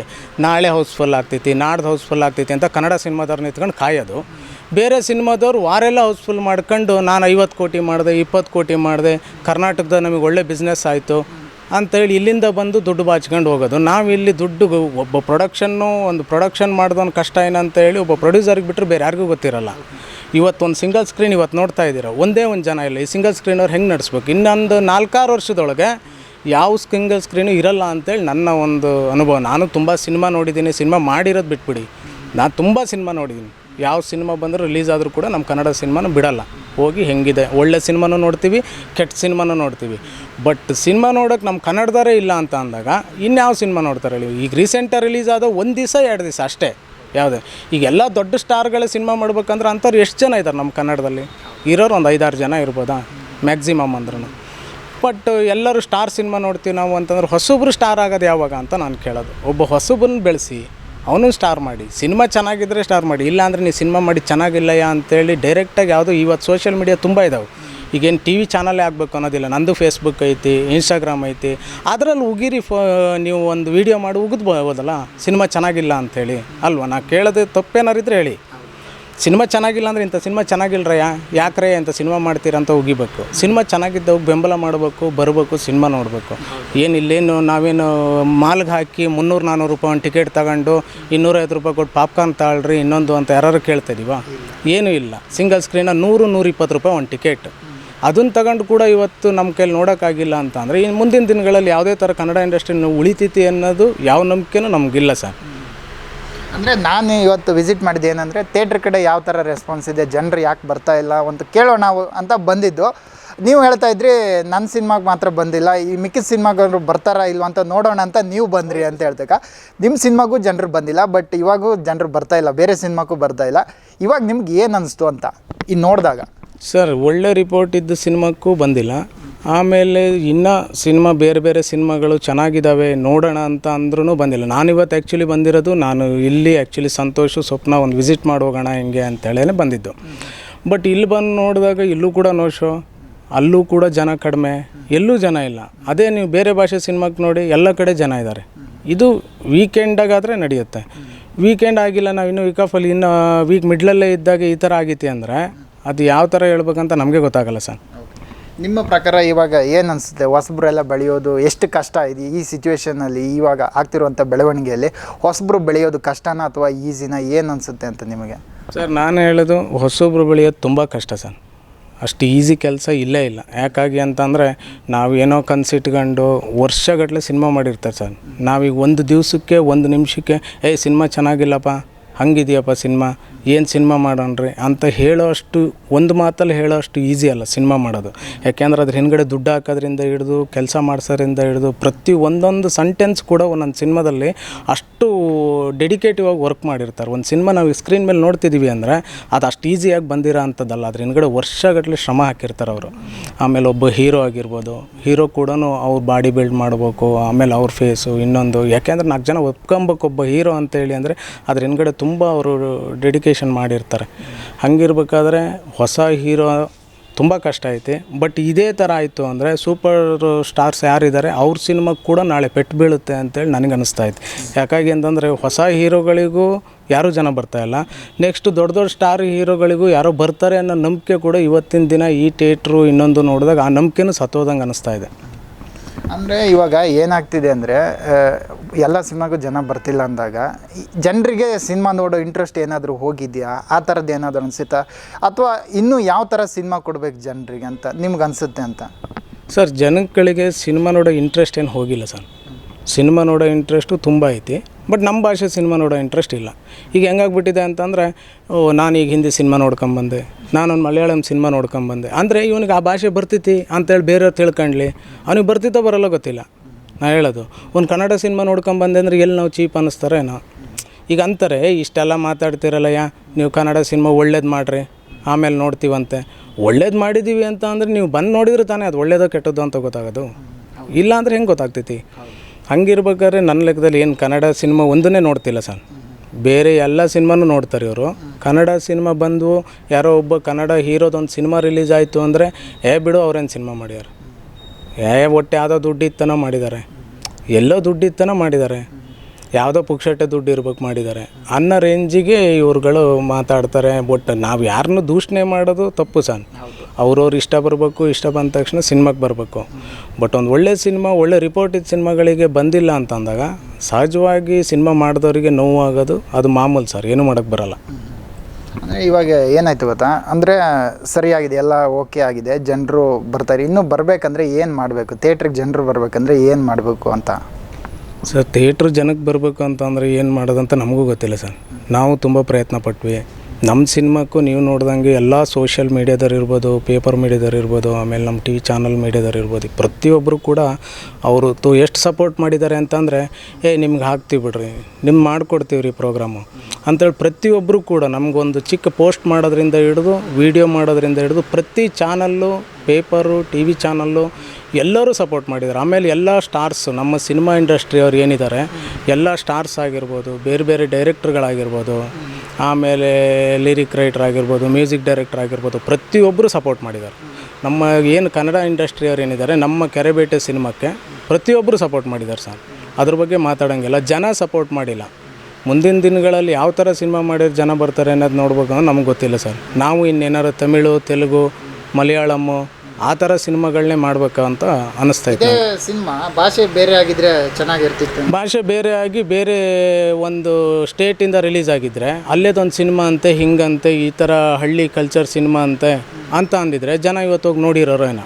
ನಾಳೆ ಹೌಸ್ಫುಲ್ ಆಗ್ತೈತಿ, ನಾಡ್ದು ಹೌಸ್ಫುಲ್ ಆಗ್ತೈತಿ ಅಂತ ಕನ್ನಡ ಸಿನಿಮಾದವ್ರು ನಿಂತ್ಕೊಂಡು ಕಾಯೋದು. ಬೇರೆ ಸಿನಿಮಾದವ್ರು ವಾರೆಲ್ಲ ಹೌಸ್ಫುಲ್ ಮಾಡ್ಕೊಂಡು ನಾನು ಐವತ್ತು ಕೋಟಿ ಮಾಡಿದೆ, ಇಪ್ಪತ್ತು ಕೋಟಿ ಮಾಡಿದೆ, ಕರ್ನಾಟಕದ ನಮಗೆ ಒಳ್ಳೆ ಬಿಸ್ನೆಸ್ ಆಯಿತು ಅಂತೇಳಿ ಇಲ್ಲಿಂದ ಬಂದು ದುಡ್ಡು ಬಾಚ್ಕೊಂಡು ಹೋಗೋದು. ನಾವು ಇಲ್ಲಿ ದುಡ್ಡು ಒಬ್ಬ ಪ್ರೊಡಕ್ಷನ್ನು ಒಂದು ಪ್ರೊಡಕ್ಷನ್ ಮಾಡ್ದವನು ಕಷ್ಟ ಏನಂತ ಹೇಳಿ ಒಬ್ಬ ಪ್ರೊಡ್ಯೂಸರ್ಗೆ ಬಿಟ್ಟರೆ ಬೇರೆ ಯಾರಿಗೂ ಗೊತ್ತಿರಲ್ಲ. ಇವತ್ತೊಂದು ಸಿಂಗಲ್ ಸ್ಕ್ರೀನ್ ಇವತ್ತು ನೋಡ್ತಾ ಇದ್ದೀರಾ? ಒಂದೇ ಒಂದು ಜನ ಇಲ್ಲ. ಈ ಸಿಂಗಲ್ ಸ್ಕ್ರೀನ್ ಅವ್ರು ಹೆಂಗೆ ನಡೆಸ್ಬೇಕು? ಇನ್ನೊಂದು ನಾಲ್ಕಾರು ವರ್ಷದೊಳಗೆ ಯಾವ ಸಿಂಗಲ್ ಸ್ಕ್ರೀನು ಇರಲ್ಲ ಅಂತೇಳಿ ನನ್ನ ಒಂದು ಅನುಭವ. ನಾನು ತುಂಬ ಸಿನಿಮಾ ನೋಡಿದ್ದೀನಿ. ಸಿನಿಮಾ ಮಾಡಿರೋದು ಬಿಟ್ಬಿಡಿ. ನಾನು ತುಂಬ ಸಿನಿಮಾ ನೋಡಿದ್ದೀನಿ. ಯಾವ ಸಿನಿಮಾ ಬಂದರೂ ರಿಲೀಸ್ ಆದರೂ ಕೂಡ ನಮ್ಮ ಕನ್ನಡ ಸಿನಿಮಾನು ಬಿಡಲ್ಲ. ಹೋಗಿ ಹೆಂಗಿದೆ. ಒಳ್ಳೆ ಸಿನಿಮಾನೂ ನೋಡ್ತೀವಿ, ಕೆಟ್ಟ ಸಿನಿಮಾನೂ ನೋಡ್ತೀವಿ. ಬಟ್ ಸಿನಿಮಾ ನೋಡೋಕೆ ನಮ್ಮ ಕನ್ನಡದಾರೇ ಇಲ್ಲ ಅಂತ ಅಂದಾಗ ಇನ್ಯಾವ ಸಿನಿಮಾ ನೋಡ್ತಾರೆ ಹೇಳಿ? ಈಗ ರೀಸೆಂಟಾಗಿ ರಿಲೀಸ್ ಆದ ಒಂದು ದಿವಸ, ಎರಡು ದಿವಸ ಅಷ್ಟೇ. ಯಾವುದೇ? ಈಗ ಎಲ್ಲ ದೊಡ್ಡ ಸ್ಟಾರ್ಗಳ ಸಿನಿಮಾ ಮಾಡ್ಬೇಕಂದ್ರೆ ಅಂಥವ್ರು ಎಷ್ಟು ಜನ ಇದ್ದಾರೆ ನಮ್ಮ ಕನ್ನಡದಲ್ಲಿ? ಇರೋರು ಒಂದು ಐದಾರು ಜನ ಇರ್ಬೋದಾ? ಮ್ಯಾಕ್ಸಿಮಮ್ ಅಂದ್ರೂ ಬಟ್ ಎಲ್ಲರೂ ಸ್ಟಾರ್ ಸಿನಿಮಾ ನೋಡ್ತೀವಿ ನಾವು ಅಂತಂದ್ರೆ ಹೊಸಬ್ರು ಸ್ಟಾರ್ ಆಗೋದು ಯಾವಾಗ ಅಂತ ನಾನು ಕೇಳೋದು. ಒಬ್ಬ ಹೊಸಬ್ರನ್ನ ಬೆಳೆಸಿ ಅವನು ಸ್ಟಾರ್ ಮಾಡಿ. ಸಿನಿಮಾ ಚೆನ್ನಾಗಿದ್ದರೆ ಸ್ಟಾರ್ ಮಾಡಿ. ಇಲ್ಲ ಅಂದರೆ ನೀವು ಸಿನಿಮಾ ಮಾಡಿ ಚೆನ್ನಾಗಿಲ್ಲಯ್ಯ ಅಂತೇಳಿ ಡೈರೆಕ್ಟಾಗಿ ಯಾವುದು ಇವತ್ತು ಸೋಷಿಯಲ್ ಮೀಡಿಯಾ ತುಂಬ ಇದಾವೆ. ಈಗೇನು ಟಿ ವಿ ಚಾನಲ್ಲೇ ಆಗಬೇಕು ಅನ್ನೋದಿಲ್ಲ. ನಂದು ಫೇಸ್ಬುಕ್ ಐತಿ ಇನ್ಸ್ಟಾಗ್ರಾಮ್ ಐತಿ. ಅದರಲ್ಲಿ ಉಗಿರಿ ಫ, ನೀವು ಒಂದು ವೀಡಿಯೋ ಮಾಡಿ ಉಗಿದ್ಬೋದಲ್ಲ ಸಿನಿಮಾ ಚೆನ್ನಾಗಿಲ್ಲ ಅಂಥೇಳಿ ಅಲ್ವಾ? ನಾ ಕೇಳೋದು ತಪ್ಪೇನಾರಿದ್ರೆ ಹೇಳಿ. ಸಿನಿಮಾ ಚೆನ್ನಾಗಿಲ್ಲ ಅಂದರೆ ಇಂಥ ಸಿನಿಮಾ ಯಾಕೆ ಯಾಕ್ರೆ ಅಂತ ಸಿನಿಮಾ ಮಾಡ್ತೀರ ಅಂತ ಉಗಿಬೇಕು. ಸಿನಿಮಾ ಚೆನ್ನಾಗಿದ್ದವು, ಬೆಂಬಲ ಮಾಡಬೇಕು, ಬರಬೇಕು, ಸಿನಿಮಾ ನೋಡಬೇಕು. ಏನು ಇಲ್ಲೇನು ನಾವೇನು ಮಾಲ್ಗೆ ಹಾಕಿ ಮುನ್ನೂರು ನಾನ್ನೂರು ರೂಪಾಯಿ ಒಂದು ಟಿಕೆಟ್ ತಗೊಂಡು ಇನ್ನೂರೈವತ್ತು ರೂಪಾಯಿ ಕೊಟ್ಟು ಪಾಪ್ಕಾರ್ನ್ ತಾಳ್ರಿ, ಇನ್ನೊಂದು ಅಂತ ಯಾರು ಕೇಳ್ತಾ ಇದೀವ ಏನೂ ಇಲ್ಲ. ಸಿಂಗಲ್ ಸ್ಕ್ರೀನ ನೂರು, ನೂರಿಪ್ಪತ್ತು ರೂಪಾಯಿ ಒಂದು ಟಿಕೆಟ್. ಅದನ್ನು ತಗೊಂಡು ಕೂಡ ಇವತ್ತು ನಮ್ಮ ಕೈಲಿ ನೋಡೋಕ್ಕಾಗಿಲ್ಲ ಅಂತ ಅಂದರೆ ಇನ್ನು ಮುಂದಿನ ದಿನಗಳಲ್ಲಿ ಯಾವುದೇ ಥರ ಕನ್ನಡ ಇಂಡಸ್ಟ್ರಿ ಉಳಿತೈತಿ ಅನ್ನೋದು ಯಾವ ನಂಬಿಕೆನೂ ನಮಗಿಲ್ಲ ಸರ್. ಅಂದರೆ ನಾನು ಇವತ್ತು ವಿಸಿಟ್ ಮಾಡಿದ್ದು ಏನಂದರೆ ಥಿಯೇಟ್ರ್ ಕಡೆ ಯಾವ ಥರ ರೆಸ್ಪಾನ್ಸ್ ಇದೆ, ಜನರು ಯಾಕೆ ಬರ್ತಾ ಇಲ್ಲ ಅಂತ ಕೇಳೋಣ ಅಂತ ಬಂದಿದ್ದು. ನೀವು ಹೇಳ್ತಾ ಇದ್ರಿ ನನ್ನ ಸಿನಿಮಾಗೆ ಮಾತ್ರ ಬಂದಿಲ್ಲ, ಈ ಮಿಕ್ಕಿದ ಸಿನಿಮಾಗಳು ಬರ್ತಾರಾ ಇಲ್ವ ಅಂತ ನೋಡೋಣ ಅಂತ ನೀವು ಬಂದ್ರಿ ಅಂತ ಹೇಳ್ತಕ್ಕ. ನಿಮ್ಮ ಸಿನಿಮಾಗೂ ಜನರು ಬಂದಿಲ್ಲ ಬಟ್ ಇವಾಗೂ ಜನರು ಬರ್ತಾ ಇಲ್ಲ, ಬೇರೆ ಸಿನಿಮಾಗೂ ಬರ್ತಾ ಇಲ್ಲ. ಇವಾಗ ನಿಮ್ಗೆ ಏನು ಅನಿಸ್ತು ಅಂತ ಇನ್ನು ನೋಡಿದಾಗ. ಸರ್, ಒಳ್ಳೆ ರಿಪೋರ್ಟ್ ಇದ್ದ ಸಿನಿಮಾಕ್ಕೂ ಬಂದಿಲ್ಲ. ಆಮೇಲೆ ಇನ್ನು ಸಿನಿಮಾ, ಬೇರೆ ಬೇರೆ ಸಿನಿಮಾಗಳು ಚೆನ್ನಾಗಿದ್ದಾವೆ ನೋಡೋಣ ಅಂತ ಅಂದ್ರೂ ಬಂದಿಲ್ಲ. ನಾನಿವತ್ತು ಆ್ಯಕ್ಚುಲಿ ಬಂದಿರೋದು, ನಾನು ಇಲ್ಲಿ ಆ್ಯಕ್ಚುಲಿ ಸಂತೋಷು ಸ್ವಪ್ನ ಒಂದು ವಿಸಿಟ್ ಮಾಡಿ ಹೋಗೋಣ ಹಿಂಗೆ ಅಂತೇಳೇ ಬಂದಿದ್ದು. ಬಟ್ ಇಲ್ಲಿ ಬಂದು ನೋಡಿದಾಗ ಇಲ್ಲೂ ಕೂಡ ನೋ ಶೋ ಅಲ್ಲೂ ಕೂಡ ಜನ ಕಡಿಮೆ, ಎಲ್ಲೂ ಜನ ಇಲ್ಲ. ಅದೇ ನೀವು ಬೇರೆ ಭಾಷೆ ಸಿನಿಮಾಕ್ಕೆ ನೋಡಿ ಎಲ್ಲ ಕಡೆ ಜನ ಇದ್ದಾರೆ. ಇದು ವೀಕೆಂಡಾಗಾದರೆ ನಡೆಯುತ್ತೆ. ವೀಕೆಂಡ್ ಆಗಿಲ್ಲ, ನಾವು ಇನ್ನೂ ವೀಕ್ ಆಫಲ್ಲಿ ಇನ್ನು ವೀಕ್ ಮಿಡ್ಲಲ್ಲೇ ಇದ್ದಾಗ ಈ ಥರ ಆಗಿತ್ತು ಅಂದರೆ ಅದು ಯಾವ ಥರ ಹೇಳ್ಬೇಕಂತ ನಮಗೆ ಗೊತ್ತಾಗಲ್ಲ ಸರ್. ನಿಮ್ಮ ಪ್ರಕಾರ ಇವಾಗ ಏನು ಅನಿಸುತ್ತೆ? ಹೊಸಬ್ರೆಲ್ಲ ಬೆಳೆಯೋದು ಎಷ್ಟು ಕಷ್ಟ ಇದೆ ಈ ಸಿಚುವೇಷನಲ್ಲಿ ಇವಾಗ ಆಗ್ತಿರುವಂಥ ಬೆಳವಣಿಗೆಯಲ್ಲಿ? ಹೊಸಬ್ರು ಬೆಳೆಯೋದು ಕಷ್ಟನಾ ಅಥವಾ ಈಸಿನ? ಏನು ಅನಿಸುತ್ತೆ ಅಂತ ನಿಮಗೆ? ಸರ್, ನಾನು ಹೇಳೋದು ಹೊಸಬ್ರು ಬೆಳೆಯೋದು ತುಂಬ ಕಷ್ಟ ಸರ್. ಅಷ್ಟು ಈಸಿ ಕೆಲಸ ಇಲ್ಲೇ ಇಲ್ಲ. ಯಾಕಾಗಿ ಅಂತಂದರೆ ನಾವು ಏನೋ ಕನ್ಸಿಟ್ಕೊಂಡು ವರ್ಷಗಟ್ಟಲೆ ಸಿನಿಮಾ ಮಾಡಿರ್ತಾರೆ ಸರ್. ನಾವೀಗ ಒಂದು ದಿವಸಕ್ಕೆ, ಒಂದು ನಿಮಿಷಕ್ಕೆ, ಏಯ್, ಸಿನಿಮಾ ಚೆನ್ನಾಗಿಲ್ಲಪ್ಪ, ಹಂಗಿದೆಯಪ್ಪ ಸಿನಿಮಾ? ಏನು ಸಿನಿಮಾ ಮಾಡೋಣ್ರಿ ಅಂತ ಹೇಳೋ ಅಷ್ಟು ಒಂದು ಮಾತಲ್ಲಿ ಹೇಳೋ ಅಷ್ಟು ಈಸಿ ಅಲ್ಲ ಸಿನಿಮಾ ಮಾಡೋದು. ಯಾಕೆಂದ್ರೆ ಅದ್ರ ಹಿಂದ್ಗಡೆ ದುಡ್ಡು ಹಾಕೋದ್ರಿಂದ ಹಿಡಿದು, ಕೆಲಸ ಮಾಡ್ಸೋದ್ರಿಂದ ಹಿಡಿದು, ಪ್ರತಿ ಒಂದೊಂದು ಸೆಂಟೆನ್ಸ್ ಕೂಡ ಒಂದೊಂದು ಸಿನಿಮಾದಲ್ಲಿ ಅಷ್ಟು ಡೆಡಿಕೇಟಿವ್ ಆಗಿ ವರ್ಕ್ ಮಾಡಿರ್ತಾರೆ. ಒಂದು ಸಿನಿಮಾ ನಾವು ಸ್ಕ್ರೀನ್ ಮೇಲೆ ನೋಡ್ತಿದ್ದೀವಿ ಅಂದರೆ ಅದು ಅಷ್ಟು ಈಸಿಯಾಗಿ ಬಂದಿರೋ ಅಂಥದ್ದಲ್ಲ ಅದ್ರ ಹಿಂದ್ಗಡೆ ವರ್ಷಗಟ್ಟಲೆ ಶ್ರಮ ಹಾಕಿರ್ತಾರೆ ಅವರು. ಆಮೇಲೆ ಒಬ್ಬ ಹೀರೋ ಆಗಿರ್ಬೋದು. ಹೀರೋ ಕೂಡ ಅವ್ರು ಬಾಡಿ ಬಿಲ್ಡ್ ಮಾಡಬೇಕು, ಆಮೇಲೆ ಅವ್ರ ಫೇಸು ಇನ್ನೊಂದು. ಯಾಕೆಂದ್ರೆ ನಾಲ್ಕು ಜನ ಒಪ್ಕೊಬೇಕು ಒಬ್ಬ ಹೀರೋ ಅಂತೇಳಿ ಅಂದರೆ ಅದ್ರ ಹಿಂದ್ಗಡೆ ತುಂಬ ಅವರು ಡೆಡಿಕೇಶನ್ ಮಾಡಿರ್ತಾರೆ. ಹಂಗಿರ್ಬೇಕಾದ್ರೆ ಹೊಸ ಹೀರೋ ತುಂಬ ಕಷ್ಟ ಐತಿ. ಬಟ್ ಇದೇ ಥರ ಆಯಿತು ಅಂದರೆ ಸೂಪರ್ ಸ್ಟಾರ್ಸ್ ಯಾರಿದ್ದಾರೆ ಅವ್ರ ಸಿನಿಮಾಗೆ ಕೂಡ ನಾಳೆ ಪೆಟ್ಟು ಬೀಳುತ್ತೆ ಅಂತೇಳಿ ನನಗೆ ಅನಿಸ್ತಾ ಐತಿ. ಯಾಕಾಗಿ ಅಂತಂದರೆ ಹೊಸ ಹೀರೋಗಳಿಗೂ ಯಾರೂ ಜನ ಬರ್ತಾ ಇಲ್ಲ. ನೆಕ್ಸ್ಟ್ ದೊಡ್ಡ ದೊಡ್ಡ ಸ್ಟಾರ್ ಹೀರೋಗಳಿಗೂ ಯಾರೋ ಬರ್ತಾರೆ ಅನ್ನೋ ನಂಬಿಕೆ ಕೂಡ ಇವತ್ತಿನ ದಿನ ಈ ಥಿಯೇಟ್ರು ಇನ್ನೊಂದು ನೋಡಿದಾಗ ಆ ನಂಬಿಕೆನೂ ಸತ್ತೋದಂಗೆ ಅನಿಸ್ತಾ ಇದೆ. ಅಂದರೆ ಇವಾಗ ಏನಾಗ್ತಿದೆ ಅಂದರೆ ಎಲ್ಲ ಸಿನಿಮಾಗೂ ಜನ ಬರ್ತಿಲ್ಲ ಅಂದಾಗ ಜನರಿಗೆ ಸಿನಿಮಾ ನೋಡೋ ಇಂಟ್ರೆಸ್ಟ್ ಏನಾದರೂ ಹೋಗಿದೆಯಾ? ಆ ಥರದ್ದು ಏನಾದರೂ ಅನಿಸುತ್ತಾ? ಅಥವಾ ಇನ್ನೂ ಯಾವ ಥರ ಸಿನಿಮಾ ಕೊಡ್ಬೇಕು ಜನರಿಗೆ ಅಂತ ನಿಮ್ಗೆ ಅನಿಸುತ್ತೆ ಅಂತ? ಸರ್, ಜನಗಳಿಗೆ ಸಿನಿಮಾ ನೋಡೋ ಇಂಟ್ರೆಸ್ಟ್ ಏನು ಹೋಗಿಲ್ಲ ಸರ್. ಸಿನಿಮಾ ನೋಡೋ ಇಂಟ್ರೆಸ್ಟು ತುಂಬ ಐತಿ. ಬಟ್ ನಮ್ಮ ಭಾಷೆ ಸಿನಿಮಾ ನೋಡೋ ಇಂಟ್ರೆಸ್ಟ್ ಇಲ್ಲ. ಈಗ ಹೆಂಗಾಗ್ಬಿಟ್ಟಿದೆ ಅಂತಂದರೆ, ಓ ಈಗ ಹಿಂದಿ ಸಿನಿಮಾ ನೋಡ್ಕೊಂಬಂದೆ. ನಾನೊಂದು ಮಲಯಾಳಂ ಸಿನಿಮಾ ನೋಡ್ಕೊಂಬಂದೆ. ಅಂದರೆ ಇವನಿಗೆ ಆ ಭಾಷೆ ಬರ್ತೈತಿ ಅಂತೇಳಿ ಬೇರೆಯವ್ರು ತಿಳ್ಕೊಂಡ್ಲಿ. ಅವ್ನಿಗೆ ಬರ್ತಿತ್ತೋ ಬರಲ್ಲ ಗೊತ್ತಿಲ್ಲ. ನಾ ಹೇಳೋದು, ಒಂದು ಕನ್ನಡ ಸಿನಿಮಾ ನೋಡ್ಕೊಂಬಂದೆ ಅಂದರೆ ಎಲ್ಲಿ ನಾವು ಚೀಪ್ ಅನ್ನಿಸ್ತಾರೇನೋ ಈಗ ಅಂತಾರೆ ಇಷ್ಟೆಲ್ಲ ಮಾತಾಡ್ತಿರಲ್ಲ ಯಾ ನೀವು ಕನ್ನಡ ಸಿನಿಮಾ ಒಳ್ಳೇದು ಮಾಡಿರಿ, ಆಮೇಲೆ ನೋಡ್ತೀವಂತೆ. ಒಳ್ಳೇದು ಮಾಡಿದ್ದೀವಿ ಅಂತ ಅಂದರೆ ನೀವು ಬಂದು ನೋಡಿದ್ರೆ ತಾನೇ ಅದು ಒಳ್ಳೇದೋ ಕೆಟ್ಟದ್ದು ಅಂತ ಗೊತ್ತಾಗೋದು. ಇಲ್ಲ ಅಂದರೆ ಹೆಂಗೆ ಗೊತ್ತಾಗ್ತೈತಿ? ಹಂಗಿರ್ಬೇಕಾದ್ರೆ ನನ್ನ ಲೆಕ್ಕದಲ್ಲಿ ಏನು ಕನ್ನಡ ಸಿನಿಮಾ ಒಂದನ್ನೇ ನೋಡ್ತಿಲ್ಲ ಸರ್. ಬೇರೆ ಎಲ್ಲ ಸಿನಿಮಾನೂ ನೋಡ್ತಾರೆ ಇವರು. ಕನ್ನಡ ಸಿನಿಮಾ ಬಂದು ಯಾರೋ ಒಬ್ಬ ಕನ್ನಡ ಹೀರೋದೊಂದು ಸಿನಿಮಾ ರಿಲೀಸ್ ಆಯಿತು ಅಂದರೆ, ಏ ಬಿಡು ಅವ್ರೇನು ಸಿನಿಮಾ ಮಾಡ್ಯಾರ. ಏ ಒಟ್ಟೆ ಯಾವುದೋ ದುಡ್ಡಿತ್ತನೋ ಮಾಡಿದ್ದಾರೆ. ಎಲ್ಲೋ ದುಡ್ಡಿತ್ತನ ಮಾಡಿದ್ದಾರೆ. ಯಾವುದೋ ಪುಕ್ಷಟ್ಟೆ ದುಡ್ಡು ಇರ್ಬೇಕು ಮಾಡಿದ್ದಾರೆ. ಅನ್ನೋ ರೇಂಜಿಗೆ ಇವ್ರುಗಳು ಮಾತಾಡ್ತಾರೆ, ಬಟ್ ನಾವು ಯಾರನ್ನೂ ದೂಷಣೆ ಮಾಡೋದು ತಪ್ಪು ಸರ್. ಅವ್ರವ್ರು ಇಷ್ಟ ಬರಬೇಕು, ಇಷ್ಟ ಬಂದ ತಕ್ಷಣ ಸಿನಿಮಾಗೆ ಬರಬೇಕು. ಬಟ್ ಒಂದು ಒಳ್ಳೆ ಸಿನಿಮಾ, ಒಳ್ಳೆ ರಿಪೋರ್ಟಿದ ಸಿನಿಮಾಗಳಿಗೆ ಬಂದಿಲ್ಲ ಅಂತ ಅಂದಾಗ ಸಹಜವಾಗಿ ಸಿನಿಮಾ ಮಾಡಿದವರಿಗೆ ನೋವಾಗೋದು ಅದು ಮಾಮೂಲು ಸರ್, ಏನೂ ಮಾಡೋಕ್ಕೆ ಬರಲ್ಲ. ಇವಾಗ ಏನಾಯ್ತು ಗೊತ್ತಾ? ಅಂದರೆ ಸರಿಯಾಗಿದೆ, ಎಲ್ಲ ಓಕೆ ಆಗಿದೆ, ಜನರು ಬರ್ತಾರೆ. ಇನ್ನೂ ಬರಬೇಕಂದ್ರೆ ಏನು ಮಾಡಬೇಕು? ಥಿಯೇಟ್ರಿಗೆ ಜನರು ಬರಬೇಕಂದ್ರೆ ಏನು ಮಾಡಬೇಕು ಅಂತ? ಸರ್ ಥಿಯೇಟ್ರ್ ಜನಕ್ಕೆ ಬರಬೇಕು ಅಂತಂದರೆ ಏನು ಮಾಡೋದಂತ ನಮಗೂ ಗೊತ್ತಿಲ್ಲ ಸರ್. ನಾವು ತುಂಬ ಪ್ರಯತ್ನ ಪಟ್ವಿ. ನಮ್ಮ ಸಿನಿಮಾಕ್ಕೂ ನೀವು ನೋಡ್ದಂಗೆ ಎಲ್ಲ ಸೋಷಿಯಲ್ ಮೀಡ್ಯಾದವ್ರು ಇರ್ಬೋದು ಪೇಪರ್ ಮೀಡ್ಯಾದವ್ರು ಇರ್ಬೋದು, ಆಮೇಲೆ ನಮ್ಮ ಟಿ ವಿ ಚಾನಲ್ ಮೀಡ್ಯಾದವ್ರು ಇರ್ಬೋದು ಪ್ರತಿಯೊಬ್ಬರು ಕೂಡ ಅವರು ತು ಎಷ್ಟು ಸಪೋರ್ಟ್ ಮಾಡಿದ್ದಾರೆ ಅಂತಂದರೆ, ಏ, ನಿಮ್ಗೆ ಹಾಕ್ತೀವಿ ಬಿಡ್ರಿ ನಿಮ್ಗೆ ಮಾಡ್ಕೊಡ್ತೀವಿ ರೀ ಪ್ರೋಗ್ರಾಮು ಅಂತೇಳಿ ಪ್ರತಿಯೊಬ್ಬರು ಕೂಡ ನಮಗೊಂದು ಚಿಕ್ಕ ಪೋಸ್ಟ್ ಮಾಡೋದ್ರಿಂದ ಹಿಡಿದು ವೀಡಿಯೋ ಮಾಡೋದ್ರಿಂದ ಹಿಡಿದು ಪ್ರತಿ channel paper T V channel ಎಲ್ಲರೂ ಸಪೋರ್ಟ್ ಮಾಡಿದ್ದಾರೆ. ಆಮೇಲೆ ಎಲ್ಲ ಸ್ಟಾರ್ಸು ನಮ್ಮ ಸಿನಿಮಾ ಇಂಡಸ್ಟ್ರಿ ಅವ್ರು ಏನಿದ್ದಾರೆ, ಎಲ್ಲ ಸ್ಟಾರ್ಸ್ ಆಗಿರ್ಬೋದು, ಬೇರೆ ಬೇರೆ ಡೈರೆಕ್ಟ್ರುಗಳಾಗಿರ್ಬೋದು ಆಮೇಲೆ ಲಿರಿಕ್ ರೈಟರ್ ಆಗಿರ್ಬೋದು ಮ್ಯೂಸಿಕ್ ಡೈರೆಕ್ಟರ್ ಆಗಿರ್ಬೋದು ಪ್ರತಿಯೊಬ್ಬರು ಸಪೋರ್ಟ್ ಮಾಡಿದ್ದಾರೆ. ನಮ್ಮ ಏನು ಕನ್ನಡ ಇಂಡಸ್ಟ್ರಿಯವ್ರು ಏನಿದ್ದಾರೆ, ನಮ್ಮ ಕೆರೆಬೇಟೆ ಸಿನಿಮಾಕ್ಕೆ ಪ್ರತಿಯೊಬ್ಬರು ಸಪೋರ್ಟ್ ಮಾಡಿದ್ದಾರೆ ಸರ್. ಅದ್ರ ಬಗ್ಗೆ ಮಾತಾಡೋಂಗಿಲ್ಲ, ಜನ ಸಪೋರ್ಟ್ ಮಾಡಿಲ್ಲ. ಮುಂದಿನ ದಿನಗಳಲ್ಲಿ ಯಾವ ಥರ ಸಿನಿಮಾ ಮಾಡಿದ್ರೆ ಜನ ಬರ್ತಾರೆ ಅನ್ನೋದು ನೋಡ್ಬೇಕು ನಮ್ಗೆ ಗೊತ್ತಿಲ್ಲ ಸರ್. ನಾವು ಇನ್ನೇನಾರು ತಮಿಳು, ತೆಲುಗು ಮಲಯಾಳಮ್ಮು ಆ ಥರ ಸಿನಿಮಾಗಳನ್ನೇ ಮಾಡಬೇಕು ಅಂತ ಅನಿಸ್ತೈತೆ ಇದೆ. ಸಿನಿಮಾ? ಭಾಷೆ ಬೇರೆ ಆಗಿದ್ರೆ ಚೆನ್ನಾಗಿರ್ತಿತ್ತು ಭಾಷೆ ಬೇರೆ ಆಗಿ ಬೇರೆ ಒಂದು ಸ್ಟೇಟಿಂದ ರಿಲೀಸ್ ಆಗಿದ್ರೆ ಅಲ್ಲೇದೊಂದು ಸಿನಿಮಾ ಅಂತೆ ಹಿಂಗಂತೆ ಈ ಥರ ಹಳ್ಳಿ ಕಲ್ಚರ್ ಸಿನಿಮಾ ಅಂತೆ ಅಂತ ಅಂದಿದ್ರೆ ಜನ ಇವತ್ತು ಹೋಗಿ ನೋಡಿರೋರು ಏನೋ.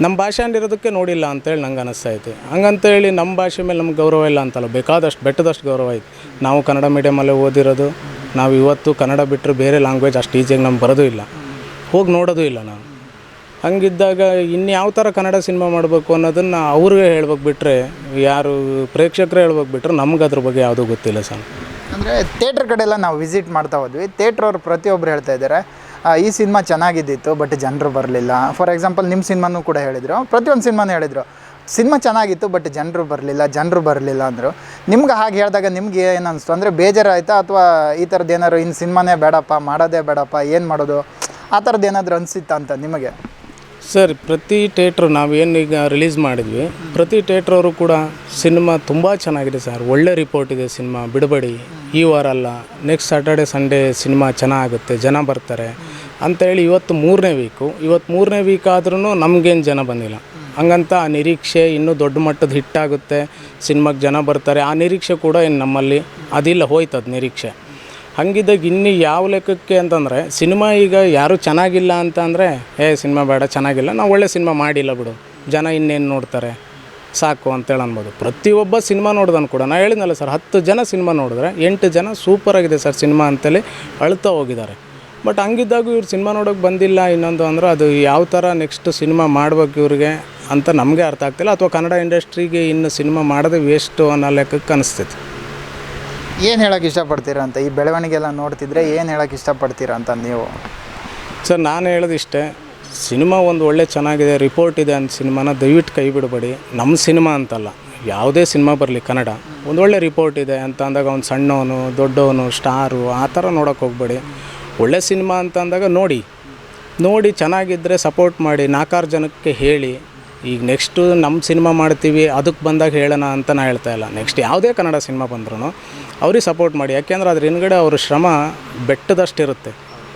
ನಮ್ಮ ಭಾಷೆ ಅಂದಿರೋದಕ್ಕೆ ನೋಡಿಲ್ಲ ಅಂತೇಳಿ ನಂಗೆ ಅನಿಸ್ತಾ ಐತೆ ಹಂಗಂತೇಳಿ ನಮ್ಮ ಭಾಷೆ ಮೇಲೆ ನಮ್ಗೆ ಗೌರವ ಇಲ್ಲ ಅಂತಲ್ಲ ಬೇಕಾದಷ್ಟು ಬೆಟ್ಟದಷ್ಟು ಗೌರವ ಐತೆ. ನಾವು ಕನ್ನಡ ಮೀಡಿಯಮಲ್ಲೇ ಓದಿರೋದು ನಾವು ಇವತ್ತು ಕನ್ನಡ ಬಿಟ್ಟರೆ ಬೇರೆ ಲ್ಯಾಂಗ್ವೇಜ್ ಅಷ್ಟು ಈಸಿಯಾಗಿ ನಮ್ಗೆ ಬರೋದು ಇಲ್ಲ. ಹೋಗಿ ನೋಡೋದು ಇಲ್ಲ ನಾವು ಹಂಗಿದ್ದಾಗ ಇನ್ಯಾವ ಥರ ಕನ್ನಡ ಸಿನಿಮಾ ಮಾಡಬೇಕು ಅನ್ನೋದನ್ನು ಅವ್ರಿಗೆ ಹೇಳ್ಬೇಕು ಬಿಟ್ಟರೆ ಯಾರು ಪ್ರೇಕ್ಷಕರು ಹೇಳ್ಬೇಕು ಬಿಟ್ಟರೆ ನಮ್ಗೆ ಅದ್ರ ಬಗ್ಗೆ ಯಾವುದೂ ಗೊತ್ತಿಲ್ಲ ಸರ್. ಅಂದರೆ ಥಿಯೇಟ್ರ್ ಕಡೆಲ್ಲ ನಾವು ವಿಸಿಟ್ ಮಾಡ್ತಾ ಹೋದ್ವಿ. ಥೇಟ್ರ್ ಅವರು ಪ್ರತಿಯೊಬ್ಬರು ಹೇಳ್ತಾ ಇದ್ದಾರೆ ಈ ಸಿನಿಮಾ ಚೆನ್ನಾಗಿದ್ದಿತ್ತು, ಬಟ್ ಜನರು ಬರಲಿಲ್ಲ. ಫಾರ್ ಎಕ್ಸಾಂಪಲ್ ನಿಮ್ಮ ಸಿನಿಮಾನೂ ಕೂಡ ಹೇಳಿದರು. ಪ್ರತಿಯೊಂದು ಸಿನಿಮಾನೂ ಹೇಳಿದರು. ಸಿನಿಮಾ ಚೆನ್ನಾಗಿತ್ತು, ಬಟ್ ಜನರು ಬರಲಿಲ್ಲ ಜನರು ಬರಲಿಲ್ಲ ಅಂದರು. ನಿಮ್ಗೆ ಹಾಗೆ ಹೇಳಿದಾಗ ನಿಮ್ಗೆ ಏನು ಅನಿಸ್ತು? ಅಂದರೆ ಬೇಜಾರಾಯ್ತಾ? ಅಥವಾ ಈ ಥರದ್ದು ಏನಾದ್ರು ಇನ್ನು ಸಿನಿಮಾನೇ ಬೇಡಪ್ಪ, ಮಾಡೋದೇ ಬೇಡಪ್ಪ, ಏನು ಮಾಡೋದು? ಆ ಥರದ್ದು ಏನಾದರೂ ಅನಿಸಿತ್ತಾ ಅಂತ ನಿಮಗೆ? ಸರ್, ಪ್ರತಿ ಥಿಯೇಟ್ರ್ ನಾವೇನು ಈಗ ರಿಲೀಸ್ ಮಾಡಿದ್ವಿ, ಪ್ರತಿ ಥಿಯೇಟ್ರವರು ಕೂಡ ಸಿನಿಮಾ ತುಂಬ ಚೆನ್ನಾಗಿದೆ ಸರ್. ಒಳ್ಳೆ ರಿಪೋರ್ಟ್ ಇದೆ ಸಿನಿಮಾ ಬಿಡಬೇಡಿ ಈ ವಾರ ಅಲ್ಲ, ನೆಕ್ಸ್ಟ್ ಸ್ಯಾಟರ್ಡೆ ಸಂಡೇ ಸಿನಿಮಾ ಚೆನ್ನಾಗುತ್ತೆ, ಜನ ಬರ್ತಾರೆ. ಅಂತೇಳಿ ಇವತ್ತು ಮೂರನೇ ವೀಕು ಇವತ್ತು ಮೂರನೇ ವೀಕ್ ಆದ್ರೂ ನಮಗೇನು ಜನ ಬಂದಿಲ್ಲ. ಹಂಗಂತ ಆ ನಿರೀಕ್ಷೆ ಇನ್ನೂ ದೊಡ್ಡ ಮಟ್ಟದ ಹಿಟ್ಟಾಗುತ್ತೆ ಸಿನಿಮಾಗೆ ಜನ ಬರ್ತಾರೆ. ಆ ನಿರೀಕ್ಷೆ ಕೂಡ ಇನ್ನು ನಮ್ಮಲ್ಲಿ, ಅದಿಲ್ಲ ಹೋಯ್ತದ ನಿರೀಕ್ಷೆ. ಹಂಗಿದ್ದಾಗ ಇನ್ನು ಯಾವ ಲೆಕ್ಕಕ್ಕೆ ಅಂತಂದರೆ, ಸಿನಿಮಾ ಈಗ ಯಾರೂ ಚೆನ್ನಾಗಿಲ್ಲ ಅಂತ ಅಂದರೆ, ಏ, ಸಿನಿಮಾ ಬೇಡ, ಚೆನ್ನಾಗಿಲ್ಲ, ನಾವು ಒಳ್ಳೆ ಸಿನಿಮಾ ಮಾಡಿಲ್ಲ ಬಿಡು, ಜನ ಇನ್ನೇನು ನೋಡ್ತಾರೆ, ಸಾಕು ಅಂತೇಳಿ ಅನ್ಬೋದು. ಪ್ರತಿಯೊಬ್ಬ ಸಿನಿಮಾ ನೋಡ್ದನ್ನು ಕೂಡ ನಾನು ಹೇಳಿದ್ನಲ್ಲ ಸರ್, ಹತ್ತು ಜನ ಸಿನಿಮಾ ನೋಡಿದ್ರೆ, ಎಂಟು ಜನ ಸೂಪರಾಗಿದೆ ಸರ್ ಸಿನಿಮಾ ಅಂತೇಳಿ ಅಳ್ತಾ ಹೋಗಿದ್ದಾರೆ. ಬಟ್ ಹಂಗಿದ್ದಾಗ ಇವ್ರು ಸಿನಿಮಾ ನೋಡೋಕೆ ಬಂದಿಲ್ಲ, ಇನ್ನೊಂದು ಅಂದ್ರೆ ಅದು ಯಾವ ಥರ ನೆಕ್ಸ್ಟ್ ಸಿನಿಮಾ ಮಾಡ್ಬೇಕು ಇವ್ರಿಗೆ ಅಂತ ನಮಗೆ ಅರ್ಥ ಆಗ್ತಿಲ್ಲ, ಅಥವಾ ಕನ್ನಡ ಇಂಡಸ್ಟ್ರಿಗೆ ಇನ್ನು ಸಿನಿಮಾ ಮಾಡೋದೇ ವೇಸ್ಟು ಅನ್ನೋ ಲೆಕ್ಕಕ್ಕೆ ಅನಿಸ್ತೈತಿ ಏನು ಹೇಳೋಕೆ ಇಷ್ಟಪಡ್ತೀರಾ ಅಂತ? ಈ ಬೆಳವಣಿಗೆ ಎಲ್ಲ ನೋಡ್ತಿದ್ರೆ ಏನು ಹೇಳೋಕೆ ಇಷ್ಟಪಡ್ತೀರಾ ಅಂತ ನೀವು? ಸರ್, ನಾನು ಹೇಳೋದು ಇಷ್ಟೇ. ಸಿನಿಮಾ ಒಂದು ಒಳ್ಳೆ ಚೆನ್ನಾಗಿದೆ, ರಿಪೋರ್ಟ್ ಇದೆ ಅಂತ ಸಿನಿಮಾನ ದಯವಿಟ್ಟು ಕೈ ಬಿಡಬೇಡಿ. ನಮ್ಮ ಸಿನಿಮಾ ಅಂತಲ್ಲ, ಯಾವುದೇ ಸಿನಿಮಾ ಬರಲಿ, ಕನ್ನಡ, ಒಂದು ಒಳ್ಳೆ ರಿಪೋರ್ಟ್ ಇದೆ ಅಂತ ಅಂದಾಗ ಅವ್ನು ಸಣ್ಣವನು, ದೊಡ್ಡವನು, ಸ್ಟಾರು, ಆ ಥರ ನೋಡೋಕೆ ಹೋಗ್ಬೇಡಿ. ಒಳ್ಳೆ ಸಿನಿಮಾ ಅಂತ ಅಂದಾಗ ನೋಡಿ. ನೋಡಿ ಚೆನ್ನಾಗಿದ್ದರೆ ಸಪೋರ್ಟ್ ಮಾಡಿ ನಾಲ್ಕಾರು ಜನಕ್ಕೆ ಹೇಳಿ ಈಗ ನೆಕ್ಸ್ಟು ನಮ್ಮ ಸಿನಿಮಾ ಮಾಡ್ತೀವಿ ಅದಕ್ಕೆ ಬಂದಾಗ ಹೇಳೋಣ ಅಂತ ನಾ ಹೇಳ್ತಾ ಇಲ್ಲ. ನೆಕ್ಸ್ಟ್ ಯಾವುದೇ ಕನ್ನಡ ಸಿನಿಮಾ ಬಂದ್ರೂ ಅವ್ರಿಗೆ ಸಪೋರ್ಟ್ ಮಾಡಿ. ಯಾಕೆಂದ್ರೆ ಅದ್ರ ಹಿಂದ್ಗಡೆ ಅವ್ರ ಶ್ರಮ ಬೆಟ್ಟದಷ್ಟಿರುತ್ತೆ.